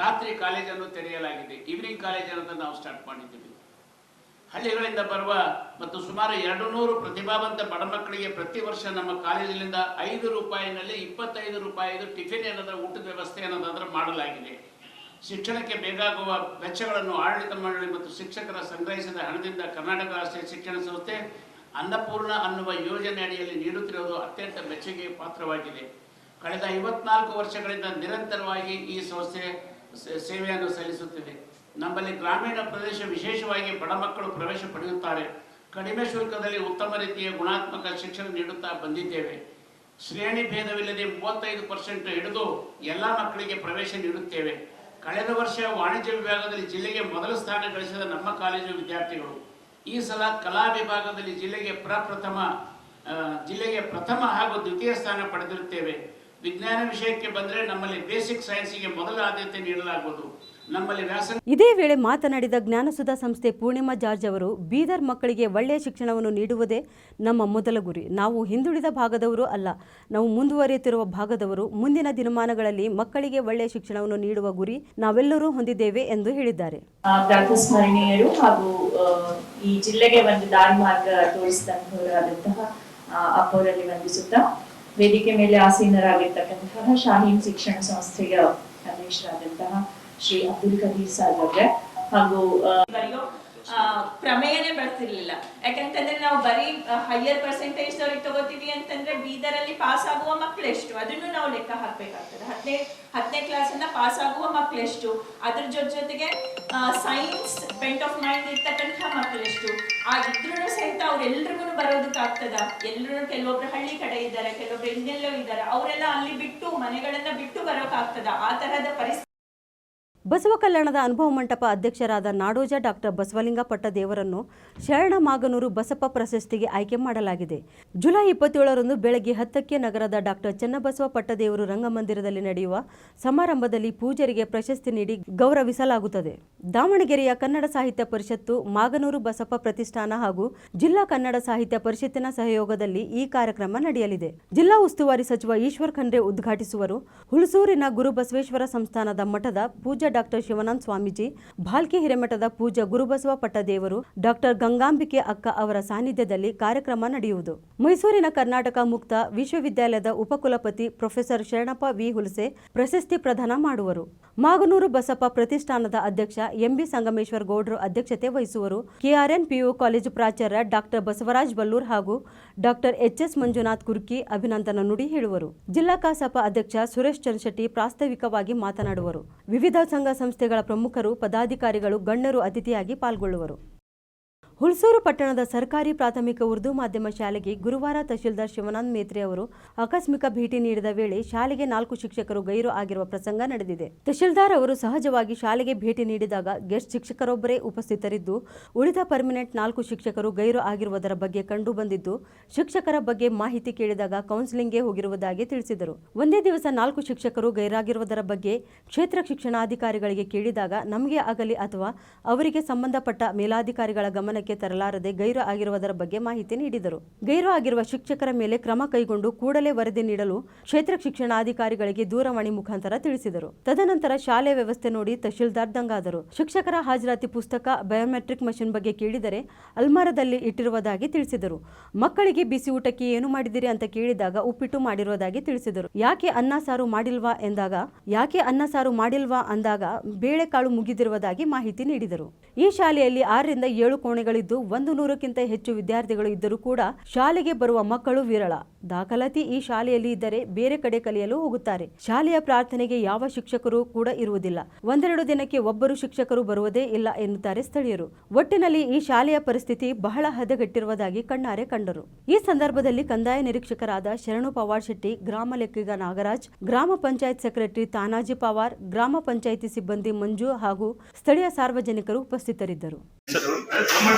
ರಾತ್ರಿ ಕಾಲೇಜನ್ನು ತೆರೆಯಲಾಗಿದೆ. ಈವ್ನಿಂಗ್ ಕಾಲೇಜ್ ಅಂತ ನಾವು ಸ್ಟಾರ್ಟ್ ಮಾಡಿದ್ದೀವಿ. ಹಳ್ಳಿಗಳಿಂದ ಬರುವ ಮತ್ತು ಸುಮಾರು ಎರಡು ನೂರು ಪ್ರತಿಭಾವಂತ ಬಡ ಮಕ್ಕಳಿಗೆ ಪ್ರತಿ ವರ್ಷ ನಮ್ಮ ಕಾಲೇಜಿನಿಂದ ಐದು ರೂಪಾಯಿನಲ್ಲಿ ಇಪ್ಪತ್ತೈದು ರೂಪಾಯಿದು ಟಿಫಿನ್ ಏನದ ಊಟದ ವ್ಯವಸ್ಥೆ ಅನ್ನೋದಾದ್ರೆ ಮಾಡಲಾಗಿದೆ. ಶಿಕ್ಷಣಕ್ಕೆ ಬೇಕಾಗುವ ವೆಚ್ಚಗಳನ್ನು ಆಡಳಿತ ಮಂಡಳಿ ಮತ್ತು ಶಿಕ್ಷಕರ ಸಂಗ್ರಹಿಸಿದ ಹಣದಿಂದ ಕರ್ನಾಟಕ ರಾಷ್ಟ್ರೀಯ ಶಿಕ್ಷಣ ಸಂಸ್ಥೆ ಅನ್ನಪೂರ್ಣ ಅನ್ನುವ ಯೋಜನೆ ಅಡಿಯಲ್ಲಿ ನೀಡುತ್ತಿರುವುದು ಅತ್ಯಂತ ಮೆಚ್ಚುಗೆ ಪಾತ್ರವಾಗಿದೆ. ಕಳೆದ ಐವತ್ನಾಲ್ಕು ವರ್ಷಗಳಿಂದ ನಿರಂತರವಾಗಿ ಈ ಸಂಸ್ಥೆ ಸೇವೆಯನ್ನು ಸಲ್ಲಿಸುತ್ತಿದೆ. ನಮ್ಮಲ್ಲಿ ಗ್ರಾಮೀಣ ಪ್ರದೇಶ ವಿಶೇಷವಾಗಿ ಬಡ ಮಕ್ಕಳು ಪ್ರವೇಶ ಪಡೆಯುತ್ತಾರೆ. ಕಡಿಮೆ ಶುಲ್ಕದಲ್ಲಿ ಉತ್ತಮ ರೀತಿಯ ಗುಣಾತ್ಮಕ ಶಿಕ್ಷಣ ನೀಡುತ್ತಾ ಬಂದಿದ್ದೇವೆ. ಶ್ರೇಣಿ ಭೇದವಿಲ್ಲದೆ ಮೂವತ್ತೈದು ಪರ್ಸೆಂಟ್ ಹಿಡಿದು ಎಲ್ಲ ಮಕ್ಕಳಿಗೆ ಪ್ರವೇಶ ನೀಡುತ್ತೇವೆ. ಕಳೆದ ವರ್ಷ ವಾಣಿಜ್ಯ ವಿಭಾಗದಲ್ಲಿ ಜಿಲ್ಲೆಗೆ ಮೊದಲ ಸ್ಥಾನ ಗಳಿಸಿದ ನಮ್ಮ ಕಾಲೇಜು ವಿದ್ಯಾರ್ಥಿಗಳು, ಈ ಸಲ ಕಲಾ ವಿಭಾಗದಲ್ಲಿ ಜಿಲ್ಲೆಗೆ ಪ್ರಪ್ರಥಮ ಜಿಲ್ಲೆಗೆ ಪ್ರಥಮ ಹಾಗೂ ದ್ವಿತೀಯ ಸ್ಥಾನ ಪಡೆದಿರುತ್ತೇವೆ. ವಿಜ್ಞಾನ ವಿಷಯಕ್ಕೆ ಬಂದರೆ ನಮ್ಮಲ್ಲಿ ಬೇಸಿಕ್ ಸೈನ್ಸಿಗೆ ಮೊದಲ ಆದ್ಯತೆ ನೀಡಲಾಗುವುದು. ಇದೇ ವೇಳೆ ಮಾತನಾಡಿದ ಜ್ಞಾನಸುಧಾ ಸಂಸ್ಥೆ ಪೂರ್ಣಿಮಾ ಜಾರ್ಜ್ ಅವರು ಬೀದರ್ ಮಕ್ಕಳಿಗೆ ಒಳ್ಳೆಯ ಶಿಕ್ಷಣವನ್ನು ನೀಡುವುದೇ ನಮ್ಮ ಮೊದಲ ಗುರಿ. ನಾವು ಹಿಂದುಳಿದ ಭಾಗದವರು ಅಲ್ಲ ನಾವು ಮುಂದುವರಿಯುತ್ತಿರುವ ಭಾಗದವರು. ಮುಂದಿನ ದಿನಮಾನಗಳಲ್ಲಿ ಮಕ್ಕಳಿಗೆ ಒಳ್ಳೆಯ ಶಿಕ್ಷಣವನ್ನು ನೀಡುವ ಗುರಿ ನಾವೆಲ್ಲರೂ ಹೊಂದಿದ್ದೇವೆ ಎಂದು ಹೇಳಿದ್ದಾರೆ. ಹಾಗೂ ಈ ಜಿಲ್ಲೆಗೆ ಒಂದು ದಾರಿ ಮಾರ್ಗ ಅಪ್ಪವರಲ್ಲಿ ವಂದಿಸುತ್ತಾ ವೇದಿಕೆ ಮೇಲೆ ಆಸೀನರಾಗಿರ್ತಕ್ಕಂತಹ ಶಾಹೀನ್ ಶಿಕ್ಷಣ ಸಂಸ್ಥೆಯ ಅಧ್ಯಕ್ಷರಾದಂತಹ ಶ್ರೀ ಅಬ್ದುಲ್ ಕಬೀರ್ ಸಾಹ್ ಅವ್ರೆ. ಹಾಗೂ ಪ್ರಮೇಯನೇ ಬರ್ತಿರ್ಲಿಲ್ಲ. ಯಾಕಂತಂದ್ರೆ ನಾವು ಬರೀ ಹೈಯರ್ ಪರ್ಸೆಂಟೇಜ್ ಅವ್ರಿಗೆ ತಗೋತೀವಿ ಅಂತಂದ್ರೆ ಬೀದರಲ್ಲಿ ಪಾಸ್ ಆಗುವ ಮಕ್ಳು ಎಷ್ಟು? ಅದನ್ನು ನಾವು ಲೆಕ್ಕ ಹಾಕ್ಬೇಕಾಗ್ತದೆ. ಹತ್ತನೇ ಹತ್ತನೇ ಕ್ಲಾಸನ್ನ ಪಾಸ್ ಆಗುವ ಮಕ್ಳು ಎಷ್ಟು? ಅದ್ರ ಜೊತೆ ಜೊತೆಗೆ ಸೈನ್ಸ್ ಬೆಂಟ್ ಆಫ್ ಮೈಂಡ್ ಇರ್ತಕ್ಕಂಥ ಆ ಇದ್ರೂ ಸಹಿತ ಅವ್ರೆಲ್ರಿಗೂ ಬರೋದಕ್ಕಾಗ್ತದ? ಎಲ್ರು ಕೆಲವೊಬ್ರು ಹಳ್ಳಿ ಕಡೆ ಇದ್ದಾರೆ, ಕೆಲವೊಬ್ರು ಇನ್ನೆಲ್ಲೋ ಇದ್ದಾರೆ. ಅವರೆಲ್ಲ ಅಲ್ಲಿ ಬಿಟ್ಟು, ಮನೆಗಳನ್ನ ಬಿಟ್ಟು ಬರೋಕಾಗ್ತದ ಆ ತರಹದ ಪರಿಸ್ಥಿತಿ ಬಸವ ಕಲ್ಯಾಣದ ಅನುಭವ ಮಂಟಪ ಅಧ್ಯಕ್ಷರಾದ ನಾಡೋಜ ಡಾಕ್ಟರ್ ಬಸವಲಿಂಗ ಪಟ್ಟದೇವರನ್ನು ಶರಣ ಮಾಗನೂರು ಬಸಪ್ಪ ಪ್ರಶಸ್ತಿಗೆ ಆಯ್ಕೆ ಮಾಡಲಾಗಿದೆ. ಜುಲೈ ಇಪ್ಪತ್ತೇಳರಂದು ಬೆಳಗ್ಗೆ ಹತ್ತಕ್ಕೆ ನಗರದ ಡಾಕ್ಟರ್ ಚನ್ನಬಸವ ಪಟ್ಟದೇವರು ರಂಗಮಂದಿರದಲ್ಲಿ ನಡೆಯುವ ಸಮಾರಂಭದಲ್ಲಿ ಪೂಜರಿಗೆ ಪ್ರಶಸ್ತಿ ನೀಡಿ ಗೌರವಿಸಲಾಗುತ್ತದೆ. ದಾವಣಗೆರೆಯ ಕನ್ನಡ ಸಾಹಿತ್ಯ ಪರಿಷತ್ತು, ಮಾಗನೂರು ಬಸಪ್ಪ ಪ್ರತಿಷ್ಠಾನ ಹಾಗೂ ಜಿಲ್ಲಾ ಕನ್ನಡ ಸಾಹಿತ್ಯ ಪರಿಷತ್ತಿನ ಸಹಯೋಗದಲ್ಲಿ ಈ ಕಾರ್ಯಕ್ರಮ ನಡೆಯಲಿದೆ. ಜಿಲ್ಲಾ ಉಸ್ತುವಾರಿ ಸಚಿವ ಈಶ್ವರ್ ಖಂಡ್ರೆ ಉದ್ಘಾಟಿಸುವರು. ಹುಣಸೂರಿನ ಗುರುಬಸವೇಶ್ವರ ಸಂಸ್ಥಾನದ ಮಠದ ಪೂಜ್ಯ ಡಾಕ್ಟರ್ ಶಿವನಾಂದ್ ಸ್ವಾಮೀಜಿ ಭಾಲ್ಕಿ ಹಿರೇಮಠದ ಪೂಜ್ಯ ಗುರುಬಸವ ಪಟ್ಟದೇವರು ಡಾಕ್ಟರ್ ಗಂಗಾಂಬಿಕೆ ಅಕ್ಕ ಅವರ ಸಾನ್ನಿಧ್ಯದಲ್ಲಿ ಕಾರ್ಯಕ್ರಮ ನಡೆಯುವುದು. ಮೈಸೂರಿನ ಕರ್ನಾಟಕ ಮುಕ್ತ ವಿಶ್ವವಿದ್ಯಾಲಯದ ಉಪಕುಲಪತಿ ಪ್ರೊಫೆಸರ್ ಶರಣಪ್ಪ ವಿ. ಹುಲಸೆ ಪ್ರಶಸ್ತಿ ಪ್ರದಾನ ಮಾಡುವರು. ಮಾಗನೂರು ಬಸಪ್ಪ ಪ್ರತಿಷ್ಠಾನದ ಅಧ್ಯಕ್ಷ ಎಂಬಿ ಸಂಗಮೇಶ್ವರ್ ಗೌಡ್ರು ಅಧ್ಯಕ್ಷತೆ ವಹಿಸುವರು. ಕೆಆರ್ಎನ್. ಪಿಯು ಕಾಲೇಜು ಪ್ರಾಚಾರ್ಯ ಡಾಕ್ಟರ್ ಬಸವರಾಜ್ ಬಲ್ಲೂರ್ ಹಾಗೂ ಡಾಕ್ಟರ್ ಎಚ್ಎಸ್ ಮಂಜುನಾಥ್ ಕುರ್ಕಿ ಅಭಿನಂದನ ನುಡಿ ಹೇಳುವರು. ಜಿಲ್ಲಾ ಕಸಾಪ ಅಧ್ಯಕ್ಷ ಸುರೇಶ್ ಚಂದ್ರಶೆಟ್ಟಿ ಪ್ರಾಸ್ತಾವಿಕವಾಗಿ ಮಾತನಾಡುವರು. ವಿವಿಧ ಸಂಘ ಸಂಸ್ಥೆಗಳ ಪ್ರಮುಖರು ಪದಾಧಿಕಾರಿಗಳು ಗಣ್ಯರು ಅತಿಥಿಯಾಗಿ ಪಾಲ್ಗೊಳ್ಳುವರು. ಹುಲ್ಸೂರು ಪಟ್ಟಣದ ಸರ್ಕಾರಿ ಪ್ರಾಥಮಿಕ ಉರ್ದು ಮಾಧ್ಯಮ ಶಾಲೆಗೆ ಗುರುವಾರ ತಹಶೀಲ್ದಾರ್ ಶಿವನಾಥ್ ಮೇತ್ರಿ ಅವರು ಆಕಸ್ಮಿಕ ಭೇಟಿ ನೀಡಿದ ವೇಳೆ ಶಾಲೆಗೆ ನಾಲ್ಕು ಶಿಕ್ಷಕರು ಗೈರು ಆಗಿರುವ ಪ್ರಸಂಗ ನಡೆದಿದೆ. ತಹಶೀಲ್ದಾರ್ ಅವರು ಸಹಜವಾಗಿ ಶಾಲೆಗೆ ಭೇಟಿ ನೀಡಿದಾಗ ಗೆಸ್ಟ್ ಶಿಕ್ಷಕರೊಬ್ಬರೇ ಉಪಸ್ಥಿತರಿದ್ದು, ಉಳಿದ ಪರ್ಮನೆಂಟ್ ನಾಲ್ಕು ಶಿಕ್ಷಕರು ಗೈರು ಆಗಿರುವುದರ ಬಗ್ಗೆ ಕಂಡು ಬಂದಿದ್ದು, ಶಿಕ್ಷಕರ ಬಗ್ಗೆ ಮಾಹಿತಿ ಕೇಳಿದಾಗ ಕೌನ್ಸಿಲಿಂಗ್ಗೆ ಹೋಗಿರುವುದಾಗಿ ತಿಳಿಸಿದರು. ಒಂದೇ ದಿವಸ ನಾಲ್ಕು ಶಿಕ್ಷಕರು ಗೈರಾಗಿರುವುದರ ಬಗ್ಗೆ ಕ್ಷೇತ್ರ ಶಿಕ್ಷಣಾಧಿಕಾರಿಗಳಿಗೆ ಕೇಳಿದಾಗ, ನಮಗೆ ಆಗಲಿ ಅಥವಾ ಅವರಿಗೆ ಸಂಬಂಧಪಟ್ಟ ಮೇಲಾಧಿಕಾರಿಗಳ ಗಮನಕ್ಕೆ ತರಲಾರದೆ ಗೈರು ಆಗಿರುವುದರ ಬಗ್ಗೆ ಮಾಹಿತಿ ನೀಡಿದರು. ಗೈರು ಆಗಿರುವ ಶಿಕ್ಷಕರ ಮೇಲೆ ಕ್ರಮ ಕೈಗೊಂಡು ಕೂಡಲೇ ವರದಿ ನೀಡಲು ಕ್ಷೇತ್ರ ಶಿಕ್ಷಣಾಧಿಕಾರಿಗಳಿಗೆ ದೂರವಾಣಿ ಮುಖಾಂತರ ತಿಳಿಸಿದರು. ತದನಂತರ ಶಾಲೆ ವ್ಯವಸ್ಥೆ ನೋಡಿ ತಹಶೀಲ್ದಾರ್ ದಂಗಾದರು. ಶಿಕ್ಷಕರ ಹಾಜರಾತಿ ಪುಸ್ತಕ, ಬಯೋಮೆಟ್ರಿಕ್ ಮಷಿನ್ ಬಗ್ಗೆ ಕೇಳಿದರೆ ಅಲ್ಮಾರದಲ್ಲಿ ಇಟ್ಟಿರುವುದಾಗಿ ತಿಳಿಸಿದರು. ಮಕ್ಕಳಿಗೆ ಬಿಸಿ ಊಟಕ್ಕೆ ಏನು ಮಾಡಿದಿರಿ ಅಂತ ಕೇಳಿದಾಗ ಉಪ್ಪಿಟ್ಟು ಮಾಡಿರುವುದಾಗಿ ತಿಳಿಸಿದರು. ಯಾಕೆ ಅನ್ನ ಸಾರು ಮಾಡಿಲ್ವಾ ಎಂದಾಗ, ಯಾಕೆ ಅನ್ನ ಸಾರು ಮಾಡಿಲ್ವಾ ಅಂದಾಗ ಬೇಳೆಕಾಳು ಮುಗಿದಿರುವುದಾಗಿ ಮಾಹಿತಿ ನೀಡಿದರು. ಈ ಶಾಲೆಯಲ್ಲಿ ಆರರಿಂದ ಏಳು ಕೋಣೆಗಳಿದ್ದು ಒಂದು ನೂರಕ್ಕಿಂತ ಹೆಚ್ಚು ವಿದ್ಯಾರ್ಥಿಗಳು ಇದ್ದರೂ ಕೂಡ ಶಾಲೆಗೆ ಬರುವ ಮಕ್ಕಳು ವಿರಳ. ದಾಖಲಾತಿ ಈ ಶಾಲೆಯಲ್ಲಿ ಇದ್ದರೆ ಬೇರೆ ಕಡೆ ಕಲಿಯಲು ಹೋಗುತ್ತಾರೆ. ಶಾಲೆಯ ಪ್ರಾರ್ಥನೆಗೆ ಯಾವ ಶಿಕ್ಷಕರು ಕೂಡ ಇರುವುದಿಲ್ಲ. ಒಂದೆರಡು ದಿನಕ್ಕೆ ಒಬ್ಬರು ಶಿಕ್ಷಕರು ಬರುವುದೇ ಇಲ್ಲ ಎನ್ನುತ್ತಾರೆ ಸ್ಥಳೀಯರು. ಒಟ್ಟಿನಲ್ಲಿ ಈ ಶಾಲೆಯ ಪರಿಸ್ಥಿತಿ ಬಹಳ ಹದಗೆಟ್ಟಿರುವುದಾಗಿ ಕಣ್ಣಾರೆ ಕಂಡರು. ಈ ಸಂದರ್ಭದಲ್ಲಿ ಕಂದಾಯ ನಿರೀಕ್ಷಕರಾದ ಶರಣು ಪವಾರ್ ಶೆಟ್ಟಿ, ಗ್ರಾಮ ಲೆಕ್ಕಿಗ ನಾಗರಾಜ್, ಗ್ರಾಮ ಪಂಚಾಯತ್ ಸೆಕ್ರೆಟರಿ ತಾನಾಜಿ ಪವಾರ್, ಗ್ರಾಮ ಪಂಚಾಯಿತಿ ಸಿಬ್ಬಂದಿ ಮಂಜು ಹಾಗೂ ಸ್ಥಳೀಯ ಸಾರ್ವಜನಿಕರು ಉಪಸ್ಥಿತರಿದ್ದರು.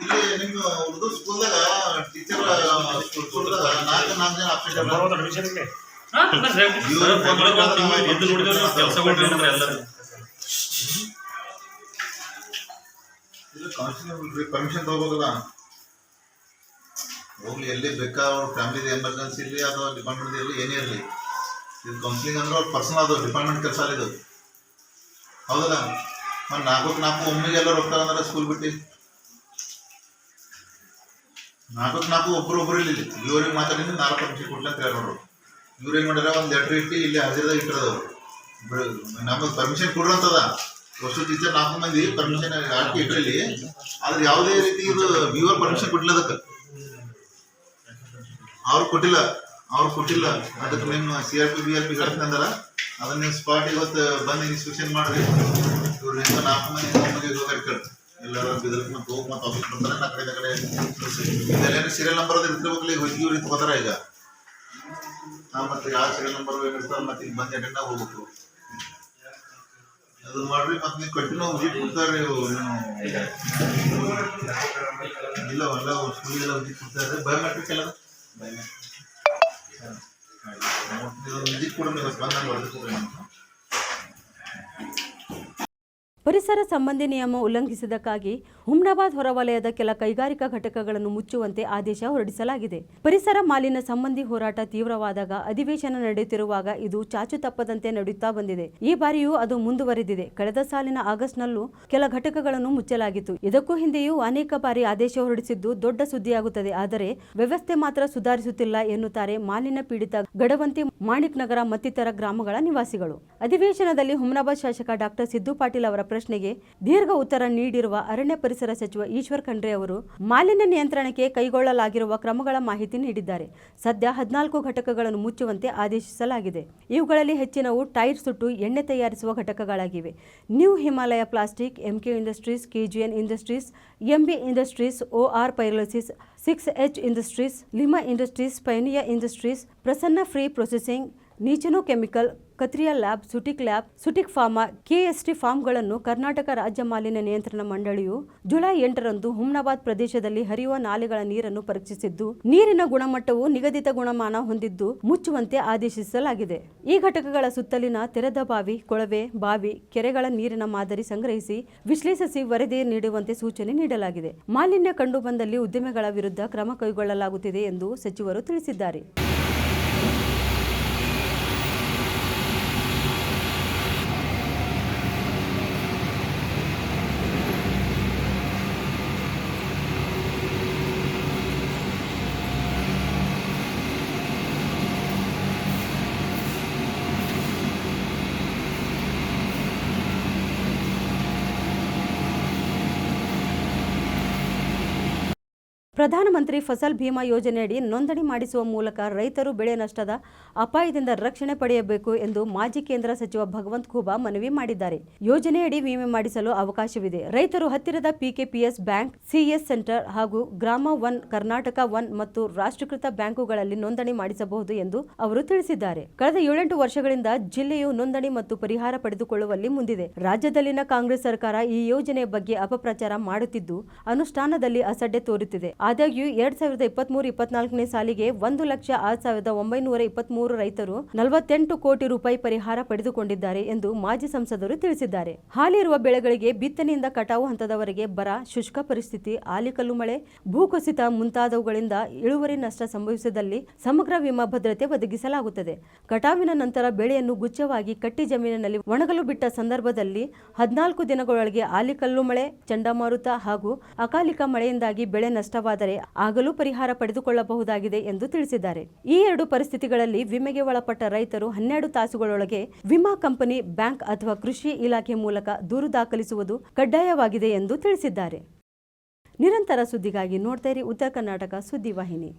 ಇಲ್ಲಿ ನಿಮ್ಮ ಉರ್ದು ಸ್ಕೂಲ್ದಾಗ ಟೀಚರ್ ನಾಲ್ಕು ನಾಲ್ಕು ಜನ ಅಪ್ಡೇಟ್ ಇದು ಕೌನ್ಸಿಲಿಂಗ್ ಪರ್ಮಿಷನ್ ತಗೋಬೇಕಲ್ಲ ಹೋಗ್ಲಿ ಎಲ್ಲಿ ಬೇಕಾ ಅವ್ರ ಫ್ಯಾಮಿಲಿ ಎಮರ್ಜೆನ್ಸಿ ಇರಲಿ ಅಥವಾ ಡಿಪಾರ್ಟ್ಮೆಂಟ್ ಇರಲಿ ಏನೇ ಇರಲಿ. ಇದು ಕೌನ್ಸಿಲಿಂಗ್ ಅಂದ್ರೆ ಅವ್ರ ಪರ್ಸನಲ್ ಅದು ಡಿಪಾರ್ಟ್ಮೆಂಟ್ ಕೆಲಸ ಇದು ಹೌದಲ್ಲ? ಮತ್ತೆ ನಾಲ್ಕು ನಾಲ್ಕು ಒಮ್ಮೆಗೆ ಎಲ್ಲರೂ ರೊಕ್ಕ ಅಂದ್ರೆ ಸ್ಕೂಲ್ ಬಿಟ್ಟು. ನಾಲ್ಕು ನಾಲ್ಕು ಒಬ್ರು ಒಬ್ರು ಇಲ್ಲಿ ಇವ್ರಿಗೆ ಮಾತಾಡಿದ್ರೆ ನಾಲ್ಕು ಅಂಶ ಕೊಡ್ಲಿ ಅಂತ ಹೇಳ್ರು ಇವ್ರು ಏನು ಮಾಡ್ಯಾರ ಒಂದು ಲೆಟ್ರ್ ಇಟ್ಟು ಇಲ್ಲಿ ಹಾಜರದಾಗ ಇಟ್ಟಿರೋದವ್ರು ನಮಗೆ ಪರ್ಮಿಷನ್ ಕೊಡ್ರಂತದ. ವರ್ಷ ಟೀಚರ್ ನಾಲ್ಕು ಮಂದಿ ಪರ್ಮಿಷನ್ ಹಾಕಿ ಇಟ್ಟಿರಲಿ ಆದ್ರೆ ಯಾವುದೇ ರೀತಿ ಇದು ವ್ಯೂವರ್ ಪರ್ಮಿಷನ್ ಕೊಟ್ಟಿಲ್ಲ ಅದಕ್ಕೆ. ಅವ್ರು ಕೊಟ್ಟಿಲ್ಲ. ಅವ್ರು ಕೊಟ್ಟಿಲ್ಲ. ಅದಕ್ಕೆ ನಿಮ್ಮ C R P B R P ಅಂದಲ್ಲ ಅದನ್ನ ನೀವು ಸ್ಪಾಟ್ ಇವತ್ತು ಬಂದು ಇನ್ಸ್ಪೆಕ್ಷನ್ ಮಾಡ್ರಿ. ಇವ್ರು ಎಂತ ನಾಲ್ಕು ಮಂದಿ ಹೋಗಿ ಎಲ್ಲರೂ ಬಿದ್ರಕ್ಕೆ ಮತ್ತೆ ಹೋಗಿ ಮತ್ತೆ ಆಫೀಸ್ ಬರ್ತಾರೆ ನಾ ಕಡೆ ಕಡೆ ಇದೆಲ್ಲೇನು ಸೀರಿಯಲ್ ನಂಬರ್ ಅದು ಇರ್ತಿರ್ಬೇಕಲ್ಲ ಈಗ ಹೊತ್ತಿಗೆ ಇವ್ರು ತಗೋತಾರ ಈಗ. ಹಾ, ಮತ್ತೆ ಯಾವ ಸೀರಿಯಲ್ ನಂಬರ್ ಏನಿರ್ತಾವ ಮತ್ತೆ ಈಗ ಬಂದು ಅಟೆಂಡ್ ಹೋಗ್ಬೇಕು. ಅದು ಮಾಡ್ರಿ ಮತ್ತೆ ನೀವು ಕಂಟಿನ್ಯೂ ವಿಸಿಟ್ ಕೊಡ್ತಾರೆ ನೀವು ಇಲ್ಲ ಎಲ್ಲ ಸ್ಕೂಲಿಗೆಲ್ಲ ವಿಸಿಟ್ ಕೊಡ್ತಾರೆ. ಬಯೋಮೆಟ್ರಿಕ್ ಎಲ್ಲ ಬಯೋಮೆಟ್ರಿಕ್ ವಿಸಿಟ್ ಕೊಡೋಣ, ಇವತ್ತು ನಮ್ಗೆ ಪರಿಸರ ಸಂಬಂಧಿ ನಿಯಮ ಉಲ್ಲಂಘಿಸಿದ್ದಕ್ಕಾಗಿ ಹುಮ್ನಾಬಾದ್ ಹೊರವಲಯದ ಕೆಲ ಕೈಗಾರಿಕಾ ಘಟಕಗಳನ್ನು ಮುಚ್ಚುವಂತೆ ಆದೇಶ ಹೊರಡಿಸಲಾಗಿದೆ. ಪರಿಸರ ಮಾಲಿನ್ಯ ಸಂಬಂಧಿ ಹೋರಾಟ ತೀವ್ರವಾದಾಗ ಅಧಿವೇಶನ ನಡೆಯುತ್ತಿರುವಾಗ ಇದು ಚಾಚು ತಪ್ಪದಂತೆ ನಡೆಯುತ್ತಾ ಬಂದಿದೆ. ಈ ಬಾರಿಯೂ ಅದು ಮುಂದುವರೆದಿದೆ. ಕಳೆದ ಸಾಲಿನ ಆಗಸ್ಟ್ನಲ್ಲೂ ಕೆಲ ಘಟಕಗಳನ್ನು ಮುಚ್ಚಲಾಗಿತ್ತು. ಇದಕ್ಕೂ ಹಿಂದೆಯೂ ಅನೇಕ ಬಾರಿ ಆದೇಶ ಹೊರಡಿಸಿದ್ದು ದೊಡ್ಡ ಸುದ್ದಿಯಾಗುತ್ತದೆ. ಆದರೆ ವ್ಯವಸ್ಥೆ ಮಾತ್ರ ಸುಧಾರಿಸುತ್ತಿಲ್ಲ ಎನ್ನುತ್ತಾರೆ ಮಾಲಿನ್ಯ ಪೀಡಿತ ಗಡವಂತಿ ಮಾಣಿಕ್ ನಗರ ಮತ್ತಿತರ ಗ್ರಾಮಗಳ ನಿವಾಸಿಗಳು. ಅಧಿವೇಶನದಲ್ಲಿ ಹುಮ್ನಾಬಾದ್ ಶಾಸಕ ಡಾಕ್ಟರ್ ಸಿದ್ದು ಪಾಟೀಲ್ ಅವರ ಪ್ರಶ್ನೆಗೆ ದೀರ್ಘ ಉತ್ತರ ನೀಡಿರುವ ಅರಣ್ಯ ಪರಿಸರ ಸಚಿವ ಈಶ್ವರ್ ಖಂಡ್ರೆ ಅವರು ಮಾಲಿನ್ಯ ನಿಯಂತ್ರಣಕ್ಕೆ ಕೈಗೊಳ್ಳಲಾಗಿರುವ ಕ್ರಮಗಳ ಮಾಹಿತಿ ನೀಡಿದ್ದಾರೆ. ಸದ್ಯ ಹದಿನಾಲ್ಕು ಘಟಕಗಳನ್ನು ಮುಚ್ಚುವಂತೆ ಆದೇಶಿಸಲಾಗಿದೆ. ಇವುಗಳಲ್ಲಿ ಹೆಚ್ಚಿನವು ಟೈರ್ ಸುಟ್ಟು, ಎಣ್ಣೆ ತಯಾರಿಸುವ ಘಟಕಗಳಾಗಿವೆ. New Himalaya plastic, MK industries, KGN industries, MB industries, OR pyrolysis, six H industries, Lima industries, ಪೈನಿಯಾ industries, Prasanna free processing, ನೀಚನೋ ಕೆಮಿಕಲ್ ಕತ್ರಿಯಾ ಲ್ಯಾಬ್, ಸುಟಿಕ್ ಲ್ಯಾಬ್, ಸುಟಿಕ್ ಫಾರ್ಮಾ, ಕೆಎಸ್ಟಿ ಫಾರ್ಮ್ಗಳನ್ನು ಕರ್ನಾಟಕ ರಾಜ್ಯ ಮಾಲಿನ್ಯ ನಿಯಂತ್ರಣ ಮಂಡಳಿಯು ಜುಲೈ ಎಂಟರಂದು ಹುಮ್ನಾಬಾದ್ ಪ್ರದೇಶದಲ್ಲಿ ಹರಿಯುವ ನಾಲೆಗಳ ನೀರನ್ನು ಪರೀಕ್ಷಿಸಿದ್ದು, ನೀರಿನ ಗುಣಮಟ್ಟವು ನಿಗದಿತ ಗುಣಮಾನ ಹೊಂದಿದ್ದು ಮುಚ್ಚುವಂತೆ ಆದೇಶಿಸಲಾಗಿದೆ. ಈ ಘಟಕಗಳ ಸುತ್ತಲಿನ ತೆರೆದ ಬಾವಿ, ಕೊಳವೆ, ಬಾವಿ, ಕೆರೆಗಳ ನೀರಿನ ಮಾದರಿ ಸಂಗ್ರಹಿಸಿ ವಿಶ್ಲೇಷಿಸಿ ವರದಿ ನೀಡುವಂತೆ ಸೂಚನೆ ನೀಡಲಾಗಿದೆ. ಮಾಲಿನ್ಯ ಕಂಡುಬಂದಲ್ಲಿ ಉದ್ದಿಮೆಗಳ ವಿರುದ್ಧ ಕ್ರಮ ಕೈಗೊಳ್ಳಲಾಗುತ್ತಿದೆ ಎಂದು ಸಚಿವರು ತಿಳಿಸಿದ್ದಾರೆ. ಪ್ರಧಾನಮಂತ್ರಿ ಫಸಲ್ ಭೀಮಾ ಯೋಜನೆಯಡಿ ನೋಂದಣಿ ಮಾಡಿಸುವ ಮೂಲಕ ರೈತರು ಬೆಳೆ ನಷ್ಟದ ಅಪಾಯದಿಂದ ರಕ್ಷಣೆ ಪಡೆಯಬೇಕು ಎಂದು ಮಾಜಿ ಕೇಂದ್ರ ಸಚಿವ ಭಗವಂತ್ ಖೂಬಾ ಮನವಿ ಮಾಡಿದ್ದಾರೆ. ಯೋಜನೆಯಡಿ ವಿಮೆ ಮಾಡಿಸಲು ಅವಕಾಶವಿದೆ. ರೈತರು ಹತ್ತಿರದ ಪಿಕೆಪಿಎಸ್ ಬ್ಯಾಂಕ್ ಸಿಎಸ್ ಸೆಂಟರ್ ಹಾಗೂ ಗ್ರಾಮ ಒನ್, ಕರ್ನಾಟಕ ಒನ್ ಮತ್ತು ರಾಷ್ಟ್ರೀಕೃತ ಬ್ಯಾಂಕುಗಳಲ್ಲಿ ನೋಂದಣಿ ಮಾಡಿಸಬಹುದು ಎಂದು ಅವರು ತಿಳಿಸಿದ್ದಾರೆ. ಕಳೆದ ಏಳೆಂಟು ವರ್ಷಗಳಿಂದ ಜಿಲ್ಲೆಯು ನೋಂದಣಿ ಮತ್ತು ಪರಿಹಾರ ಪಡೆದುಕೊಳ್ಳುವಲ್ಲಿ ಮುಂದಿದೆ. ರಾಜ್ಯದಲ್ಲಿನ ಕಾಂಗ್ರೆಸ್ ಸರ್ಕಾರ ಈ ಯೋಜನೆಯ ಬಗ್ಗೆ ಅಪಪ್ರಚಾರ ಮಾಡುತ್ತಿದ್ದು, ಅನುಷ್ಠಾನದಲ್ಲಿ ಅಸಡ್ಡೆ ತೋರುತ್ತಿದೆ. ಆದಾಗ್ಯೂ ಎರಡ್ ಸಾವಿರದ ಇಪ್ಪತ್ಮೂರು ಇಪ್ಪತ್ನಾಲ್ಕನೇ ಸಾಲಿಗೆ ಒಂದು ಲಕ್ಷ ಆರು ಸಾವಿರದ ಒಂಬೈನೂರ ಇಪ್ಪತ್ಮೂರು ರೈತರು ನಲವತ್ತೆಂಟು ಕೋಟಿ ರೂಪಾಯಿ ಪರಿಹಾರ ಪಡೆದುಕೊಂಡಿದ್ದಾರೆ ಎಂದು ಮಾಜಿ ಸಂಸದರು ತಿಳಿಸಿದ್ದಾರೆ. ಹಾಲಿರುವ ಬೆಳೆಗಳಿಗೆ ಬಿತ್ತನೆಯಿಂದ ಕಟಾವು ಹಂತದವರೆಗೆ ಬರ, ಶುಷ್ಕ ಪರಿಸ್ಥಿತಿ, ಆಲಿಕಲ್ಲು ಮಳೆ ಭೂಕುಸಿತ ಮುಂತಾದವುಗಳಿಂದ ಇಳುವರಿ ನಷ್ಟ ಸಂಭವಿಸಿದಲ್ಲಿ ಸಮಗ್ರ ವಿಮಾ ಭದ್ರತೆ ಒದಗಿಸಲಾಗುತ್ತದೆ. ಕಟಾವಿನ ನಂತರ ಬೆಳೆಯನ್ನು ಗುಚ್ಛವಾಗಿ ಕಟ್ಟಿ ಜಮೀನಿನಲ್ಲಿ ಒಣಗಲು ಬಿಟ್ಟ ಸಂದರ್ಭದಲ್ಲಿ ಹದಿನಾಲ್ಕು ದಿನಗಳೊಳಗೆ ಆಲಿಕಲ್ಲು ಮಳೆ, ಚಂಡಮಾರುತ ಹಾಗೂ ಅಕಾಲಿಕ ಮಳೆಯಿಂದಾಗಿ ಬೆಳೆ ನಷ್ಟವಾದರೆ ಆಗಲೂ ಪರಿಹಾರ ಪಡೆದುಕೊಳ್ಳಬಹುದಾಗಿದೆ ಎಂದು ತಿಳಿಸಿದ್ದಾರೆ. ಈ ಎರಡು ಪರಿಸ್ಥಿತಿಗಳಲ್ಲಿ ವಿಮೆಗೆ ಒಳಪಟ್ಟ ರೈತರು ಹನ್ನೆರಡು ತಾಸುಗಳೊಳಗೆ ವಿಮಾ ಕಂಪನಿ, ಬ್ಯಾಂಕ್ ಅಥವಾ ಕೃಷಿ ಇಲಾಖೆ ಮೂಲಕ ದೂರು ದಾಖಲಿಸುವುದು ಕಡ್ಡಾಯವಾಗಿದೆ ಎಂದು ತಿಳಿಸಿದ್ದಾರೆ. ನಿರಂತರ ಸುದ್ದಿಗಾಗಿ ನೋಡ್ತಾ ಉತ್ತರ ಕರ್ನಾಟಕ ಸುದ್ದಿವಾಹಿನಿ